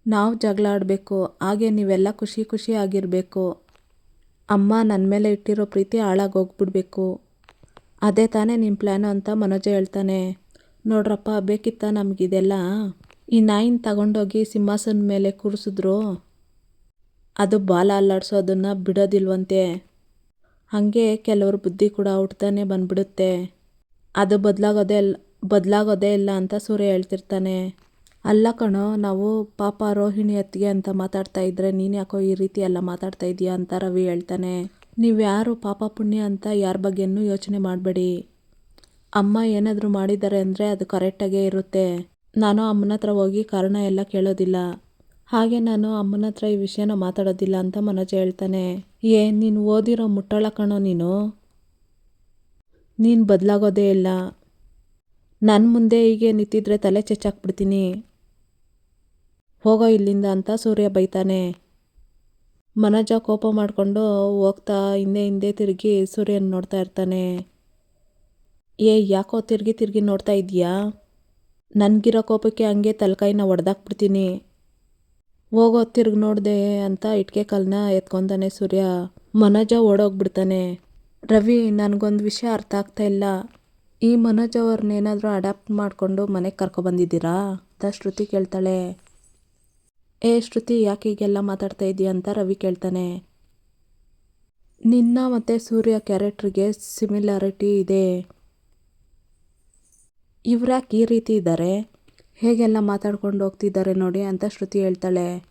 ನಾವು ಜಗಳ ಆಡಬೇಕು, ಹಾಗೆ ನೀವೆಲ್ಲ ಖುಷಿ ಖುಷಿ ಆಗಿರಬೇಕು. ಅಮ್ಮ ನನ್ನ ಮೇಲೆ ಇಟ್ಟಿರೋ ಪ್ರೀತಿ ಹಾಳಾಗಿ ಹೋಗ್ಬಿಡ್ಬೇಕು. ಅದೇ ತಾನೇ ನಿಮ್ಮ ಪ್ಲ್ಯಾನು ಅಂತ ಮನೋಜ ಹೇಳ್ತಾನೆ. ನೋಡ್ರಪ್ಪ, ಬೇಕಿತ್ತ ನಮಗಿದೆಲ್ಲ? ಈ ನಾಯಿನ ತಗೊಂಡೋಗಿ ಸಿಂಹಾಸನ ಮೇಲೆ ಕೂರಿಸಿದ್ರು. ಅದು ಬಾಲ ಅಲ್ಲಾಡ್ಸೋದನ್ನು ಬಿಡೋದಿಲ್ವಂತೆ. ಹಾಗೆ ಕೆಲವರು ಬುದ್ಧಿ ಕೂಡ ಹುಟ್ತಾನೆ ಬಂದ್ಬಿಡುತ್ತೆ. ಅದು ಬದಲಾಗೋದೇ ಇಲ್ಲ ಬದಲಾಗೋದೇ ಇಲ್ಲ ಅಂತ ಸೂರ್ಯ ಹೇಳ್ತಿರ್ತಾನೆ. ಅಲ್ಲ ಕಣೋ, ನಾವು ಪಾಪ ರೋಹಿಣಿ ಅತ್ತಿಗೆ ಅಂತ ಮಾತಾಡ್ತಾ ಇದ್ರೆ ನೀನು ಯಾಕೋ ಈ ರೀತಿ ಎಲ್ಲ ಮಾತಾಡ್ತಾ ಇದೀಯಾ ಅಂತ ರವಿ ಹೇಳ್ತಾನೆ. ನೀವು ಯಾರು ಪಾಪ ಪುಣ್ಯ ಅಂತ ಯಾರ ಬಗ್ಗೆನೂ ಯೋಚನೆ ಮಾಡಬೇಡಿ. ಅಮ್ಮ ಏನಾದರೂ ಮಾಡಿದ್ದಾರೆ ಅಂದರೆ ಅದು ಕರೆಕ್ಟಾಗೇ ಇರುತ್ತೆ. ನಾನು ಅಮ್ಮನ ಹತ್ರ ಹೋಗಿ ಕಾರಣ ಎಲ್ಲ ಕೇಳೋದಿಲ್ಲ. ಹಾಗೆ ನಾನು ಅಮ್ಮನ ಹತ್ರ ಈ ವಿಷಯನ ಮಾತಾಡೋದಿಲ್ಲ ಅಂತ ಮನೋಜ ಹೇಳ್ತಾನೆ. ಏ, ನೀನು ಓದಿರೋ ಮುಟ್ಟಳ ಕಣೋ ನೀನು. ನೀನು ಬದಲಾಗೋದೇ ಇಲ್ಲ. ನನ್ನ ಮುಂದೆ ಹೀಗೆ ನಿಂತಿದ್ರೆ ತಲೆ ಚೆಚ್ಚಾಕ್ಬಿಡ್ತೀನಿ. ಹೋಗೋ ಇಲ್ಲಿಂದ ಅಂತ ಸೂರ್ಯ ಬೈತಾನೆ. ಮನೋಜ ಕೋಪ ಮಾಡಿಕೊಂಡು ಹೋಗ್ತಾ ಹಿಂದೆ ಹಿಂದೆ ತಿರುಗಿ ಸೂರ್ಯನ ನೋಡ್ತಾ ಇರ್ತಾನೆ. ಏ, ಯಾಕೋ ತಿರುಗಿ ತಿರುಗಿ ನೋಡ್ತಾ ಇದೀಯಾ ನನಗಿರೋ ಕೋಪಕ್ಕೆ ಹಂಗೆ ತಲೆಕಾಯಿನ ಒಡೆದಾಕ್ಬಿಡ್ತೀನಿ. ಹೋಗೋ ತಿರ್ಗಿ ನೋಡಿದೆ ಅಂತ ಇಟ್ಕೆ ಕಾಲನ್ನ ಎತ್ಕೊತಾನೆ ಸೂರ್ಯ. ಮನೋಜ ಓಡೋಗ್ಬಿಡ್ತಾನೆ. ರವಿ, ನನಗೊಂದು ವಿಷಯ ಅರ್ಥ ಆಗ್ತಾ ಇಲ್ಲ. ಈ ಮನೋಜ್ ಅವ್ರನ್ನೇನಾದರೂ ಅಡಾಪ್ಟ್ ಮಾಡಿಕೊಂಡು ಮನೆಗೆ ಕರ್ಕೊಬಂದಿದ್ದೀರಾ ಅಂತ ಶ್ರುತಿ ಕೇಳ್ತಾಳೆ. ಏ ಶ್ರುತಿ, ಯಾಕೆ ಹೀಗೆಲ್ಲ ಮಾತಾಡ್ತಾ ಇದೀಯ ಅಂತ ರವಿ ಕೇಳ್ತಾನೆ. ನಿನ್ನ ಮತ್ತು ಸೂರ್ಯ ಕ್ಯಾರೆಕ್ಟ್ರಿಗೆ ಸಿಮಿಲಾರಿಟಿ ಇದೆ. ಇವ್ರ್ಯಾಕೆ ಈ ರೀತಿ ಇದ್ದಾರೆ ಹೇಗೆಲ್ಲ ಮಾತಾಡ್ಕೊಂಡು ಹೋಗ್ತಿದ್ದಾರೆ ನೋಡಿ ಅಂತ ಶ್ರುತಿ ಹೇಳ್ತಾಳೆ.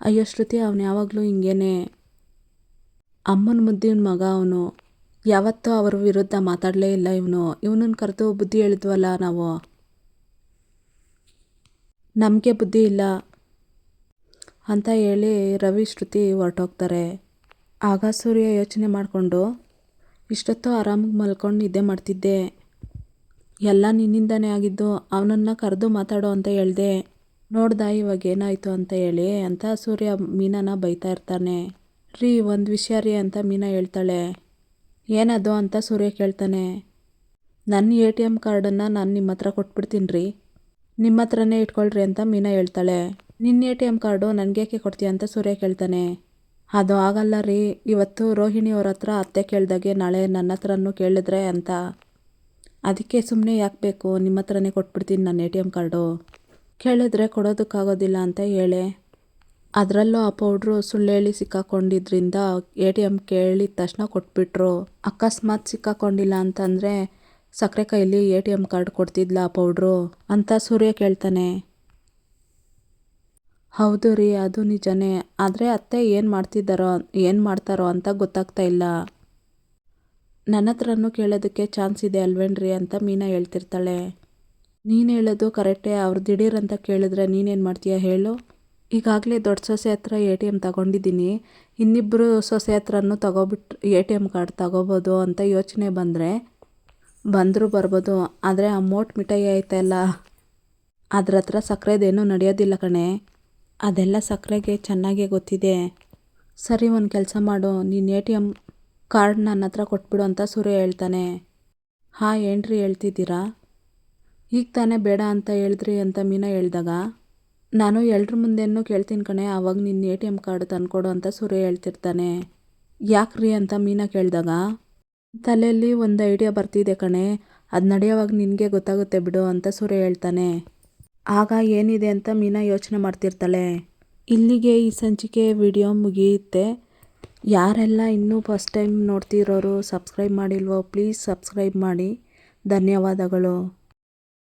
ಅಯ್ಯೋ ಶ್ರುತಿ, ಅವನು ಯಾವಾಗಲೂ ಹಿಂಗೇನೆ. ಅಮ್ಮನ ಮುದ್ದಿನ ಮಗ ಅವನು. ಯಾವತ್ತೂ ಅವ್ರ ವಿರುದ್ಧ ಮಾತಾಡಲೇ ಇಲ್ಲ ಇವನು. ಇವನನ್ನ ಕರೆದು ಬುದ್ಧಿ ಹೇಳಿದ್ವಲ್ಲ ನಾವು? ನಮಗೆ ಬುದ್ಧಿ ಇಲ್ಲ ಅಂತ ಹೇಳಿ ರವಿ, ಶ್ರುತಿ ಹೊರಟೋಗ್ತಾರೆ. ಆಗ ಸೂರ್ಯ ಯೋಚನೆ ಮಾಡಿಕೊಂಡು, ಇಷ್ಟೊತ್ತು ಆರಾಮಾಗಿ ಮಲ್ಕೊಂಡು ನಿದ್ದೆ ಮಾಡ್ತಿದ್ದೆ. ಎಲ್ಲ ನಿನ್ನಿಂದನೇ ಆಗಿದ್ದು ಅವನನ್ನು ಕರೆದು ಮಾತಾಡೋ ಅಂತ ಹೇಳ್ದೆ. ನೋಡ್ದ ಇವಾಗ ಏನಾಯಿತು ಅಂತ ಹೇಳಿ ಅಂತ ಸೂರ್ಯ ಮೀನಾನ ಬೈತಾ ಇರ್ತಾನೆ. ರೀ, ಒಂದು ವಿಷಯ ರೀ ಅಂತ ಮೀನಾ ಹೇಳ್ತಾಳೆ. ಏನದು ಅಂತ ಸೂರ್ಯ ಕೇಳ್ತಾನೆ. ನನ್ನ ಎ ಟಿ ಎಂ ಕಾರ್ಡನ್ನು ನಾನು ನಿಮ್ಮ ಹತ್ರ ಕೊಟ್ಬಿಡ್ತೀನಿ ರೀ. ನಿಮ್ಮ ಹತ್ರನೇ ಇಟ್ಕೊಳ್ರಿ ಅಂತ ಮೀನಾ ಹೇಳ್ತಾಳೆ. ನಿನ್ನ ಎ ಟಿ ಎಂ ಕಾರ್ಡು ನನಗೇಕೆ ಕೊಡ್ತೀಯ ಅಂತ ಸೂರ್ಯ ಕೇಳ್ತಾನೆ. ಅದು ಆಗಲ್ಲ ರೀ, ಇವತ್ತು ರೋಹಿಣಿ ಅವ್ರ ಹತ್ರ ಅತ್ತೆ ಕೇಳ್ದಾಗೆ ನಾಳೆ ನನ್ನ ಹತ್ರನೂ ಕೇಳಿದ್ರೆ ಅಂತ. ಅದಕ್ಕೆ ಸುಮ್ಮನೆ ಯಾಕೆ ಬೇಕು? ನಿಮ್ಮ ಹತ್ರನೇ ಕೊಟ್ಬಿಡ್ತೀನಿ ನನ್ನ ಎ ಟಿ ಎಂ ಕಾರ್ಡು. ಕೇಳಿದ್ರೆ ಕೊಡೋದಕ್ಕಾಗೋದಿಲ್ಲ ಅಂತ ಹೇಳೆ. ಅದರಲ್ಲೂ ಆ ಪೌಡ್ರು ಸುಳ್ಳು ಹೇಳಿ ಸಿಕ್ಕಾಕೊಂಡಿದ್ರಿಂದ ಎ ಟಿ ಎಂ ಕೇಳಿದ ತಕ್ಷಣ ಕೊಟ್ಬಿಟ್ರು. ಅಕಸ್ಮಾತ್ ಸಿಕ್ಕಾಕೊಂಡಿಲ್ಲ ಅಂತಂದರೆ ಸಕ್ಕರೆ ಕೈಲಿ ಎ ಟಿ ಎಂ ಕಾರ್ಡ್ ಕೊಡ್ತಿದ್ಲ ಆ ಪೌಡ್ರು ಅಂತ ಸೂರ್ಯ ಕೇಳ್ತಾನೆ. ಹೌದು ರೀ, ಅದು ನಿಜನೇ. ಆದರೆ ಅತ್ತೆ ಏನು ಮಾಡ್ತಿದ್ದಾರೋ, ಏನು ಮಾಡ್ತಾರೋ ಅಂತ ಗೊತ್ತಾಗ್ತಾ ಇಲ್ಲ. ನನ್ನ ಹತ್ರನೂ ಕೇಳೋದಕ್ಕೆ ಚಾನ್ಸ್ ಇದೆ ಅಲ್ವೇನ್ರಿ ಅಂತ ಮೀನಾ ಹೇಳ್ತಿರ್ತಾಳೆ. ನೀನು ಹೇಳೋದು ಕರೆಕ್ಟೇ, ಅವ್ರು ದಿಢೀರ್ ಅಂತ ಕೇಳಿದ್ರೆ ನೀನೇನು ಮಾಡ್ತೀಯ ಹೇಳು. ಈಗಾಗಲೇ ದೊಡ್ಡ ಸೊಸೆ ಹತ್ರ ಎ ಟಿ ಎಂ ತಗೊಂಡಿದ್ದೀನಿ. ಇನ್ನಿಬ್ಬರು ಸೊಸೆ ಹತ್ರನೂ ತಗೋಬಿಟ್ಟು ಎ ಟಿ ಎಂ ಕಾರ್ಡ್ ತಗೋಬೋದು ಅಂತ ಯೋಚನೆ ಬಂದರೆ, ಬಂದರೂ ಬರ್ಬೋದು, ಆದರೆ ಆ ಮೋಟ್ ಮಿಠಾಯಿ ಆಯ್ತಲ್ಲ ಅದ್ರ ಹತ್ರ ಸಕ್ಕರೆದೇನೂ ನಡೆಯೋದಿಲ್ಲ ಕಣೆ. ಅದೆಲ್ಲ ಸಕ್ಕರೆಗೆ ಚೆನ್ನಾಗೇ ಗೊತ್ತಿದೆ. ಸರಿ ಒಂದು ಕೆಲಸ ಮಾಡು, ನೀನು ಎ ಟಿ ಎಂ ಕಾರ್ಡ್ ನನ್ನ ಹತ್ರ ಕೊಟ್ಬಿಡು ಅಂತ ಸೂರ್ಯ ಹೇಳ್ತಾನೆ. ಹಾಂ, ಏನ್ರಿ ಹೇಳ್ತಿದ್ದೀರಾ? ಈಗ ತಾನೇ ಬೇಡ ಅಂತ ಹೇಳಿದ್ರಿ ಅಂತ ಮೀನಾ ಹೇಳಿದಾಗ, ನಾನು ಎಲ್ರ ಮುಂದೆನೂ ಕೇಳ್ತೀನಿ ಕಣೆ ಆವಾಗ ನಿನ್ನ ಎ ಟಿ ಎಂ ಕಾರ್ಡ್ ತಂದುಕೊಡು ಅಂತ ಸೂರ್ಯ ಹೇಳ್ತಿರ್ತಾನೆ. ಯಾಕ್ರಿ ಅಂತ ಮೀನಾ ಕೇಳಿದಾಗ, ತಲೆಯಲ್ಲಿ ಒಂದು ಐಡಿಯಾ ಬರ್ತಿದೆ ಕಣೆ, ಅದು ನಡೆಯೋವಾಗ ನಿನಗೆ ಗೊತ್ತಾಗುತ್ತೆ ಬಿಡು ಅಂತ ಸೂರ್ಯ ಹೇಳ್ತಾನೆ. ಆಗ ಏನಿದೆ ಅಂತ ಮೀನಾ ಯೋಚನೆ ಮಾಡ್ತಿರ್ತಾಳೆ. ಇಲ್ಲಿಗೆ ಈ ಸಂಚಿಕೆ ವಿಡಿಯೋ ಮುಗಿಯುತ್ತೆ. ಯಾರೆಲ್ಲ ಇನ್ನೂ ಫಸ್ಟ್ ಟೈಮ್ ನೋಡ್ತಿರೋರು ಸಬ್ಸ್ಕ್ರೈಬ್ ಮಾಡಿಲ್ವೋ ಪ್ಲೀಸ್ ಸಬ್ಸ್ಕ್ರೈಬ್ ಮಾಡಿ. ಧನ್ಯವಾದಗಳು.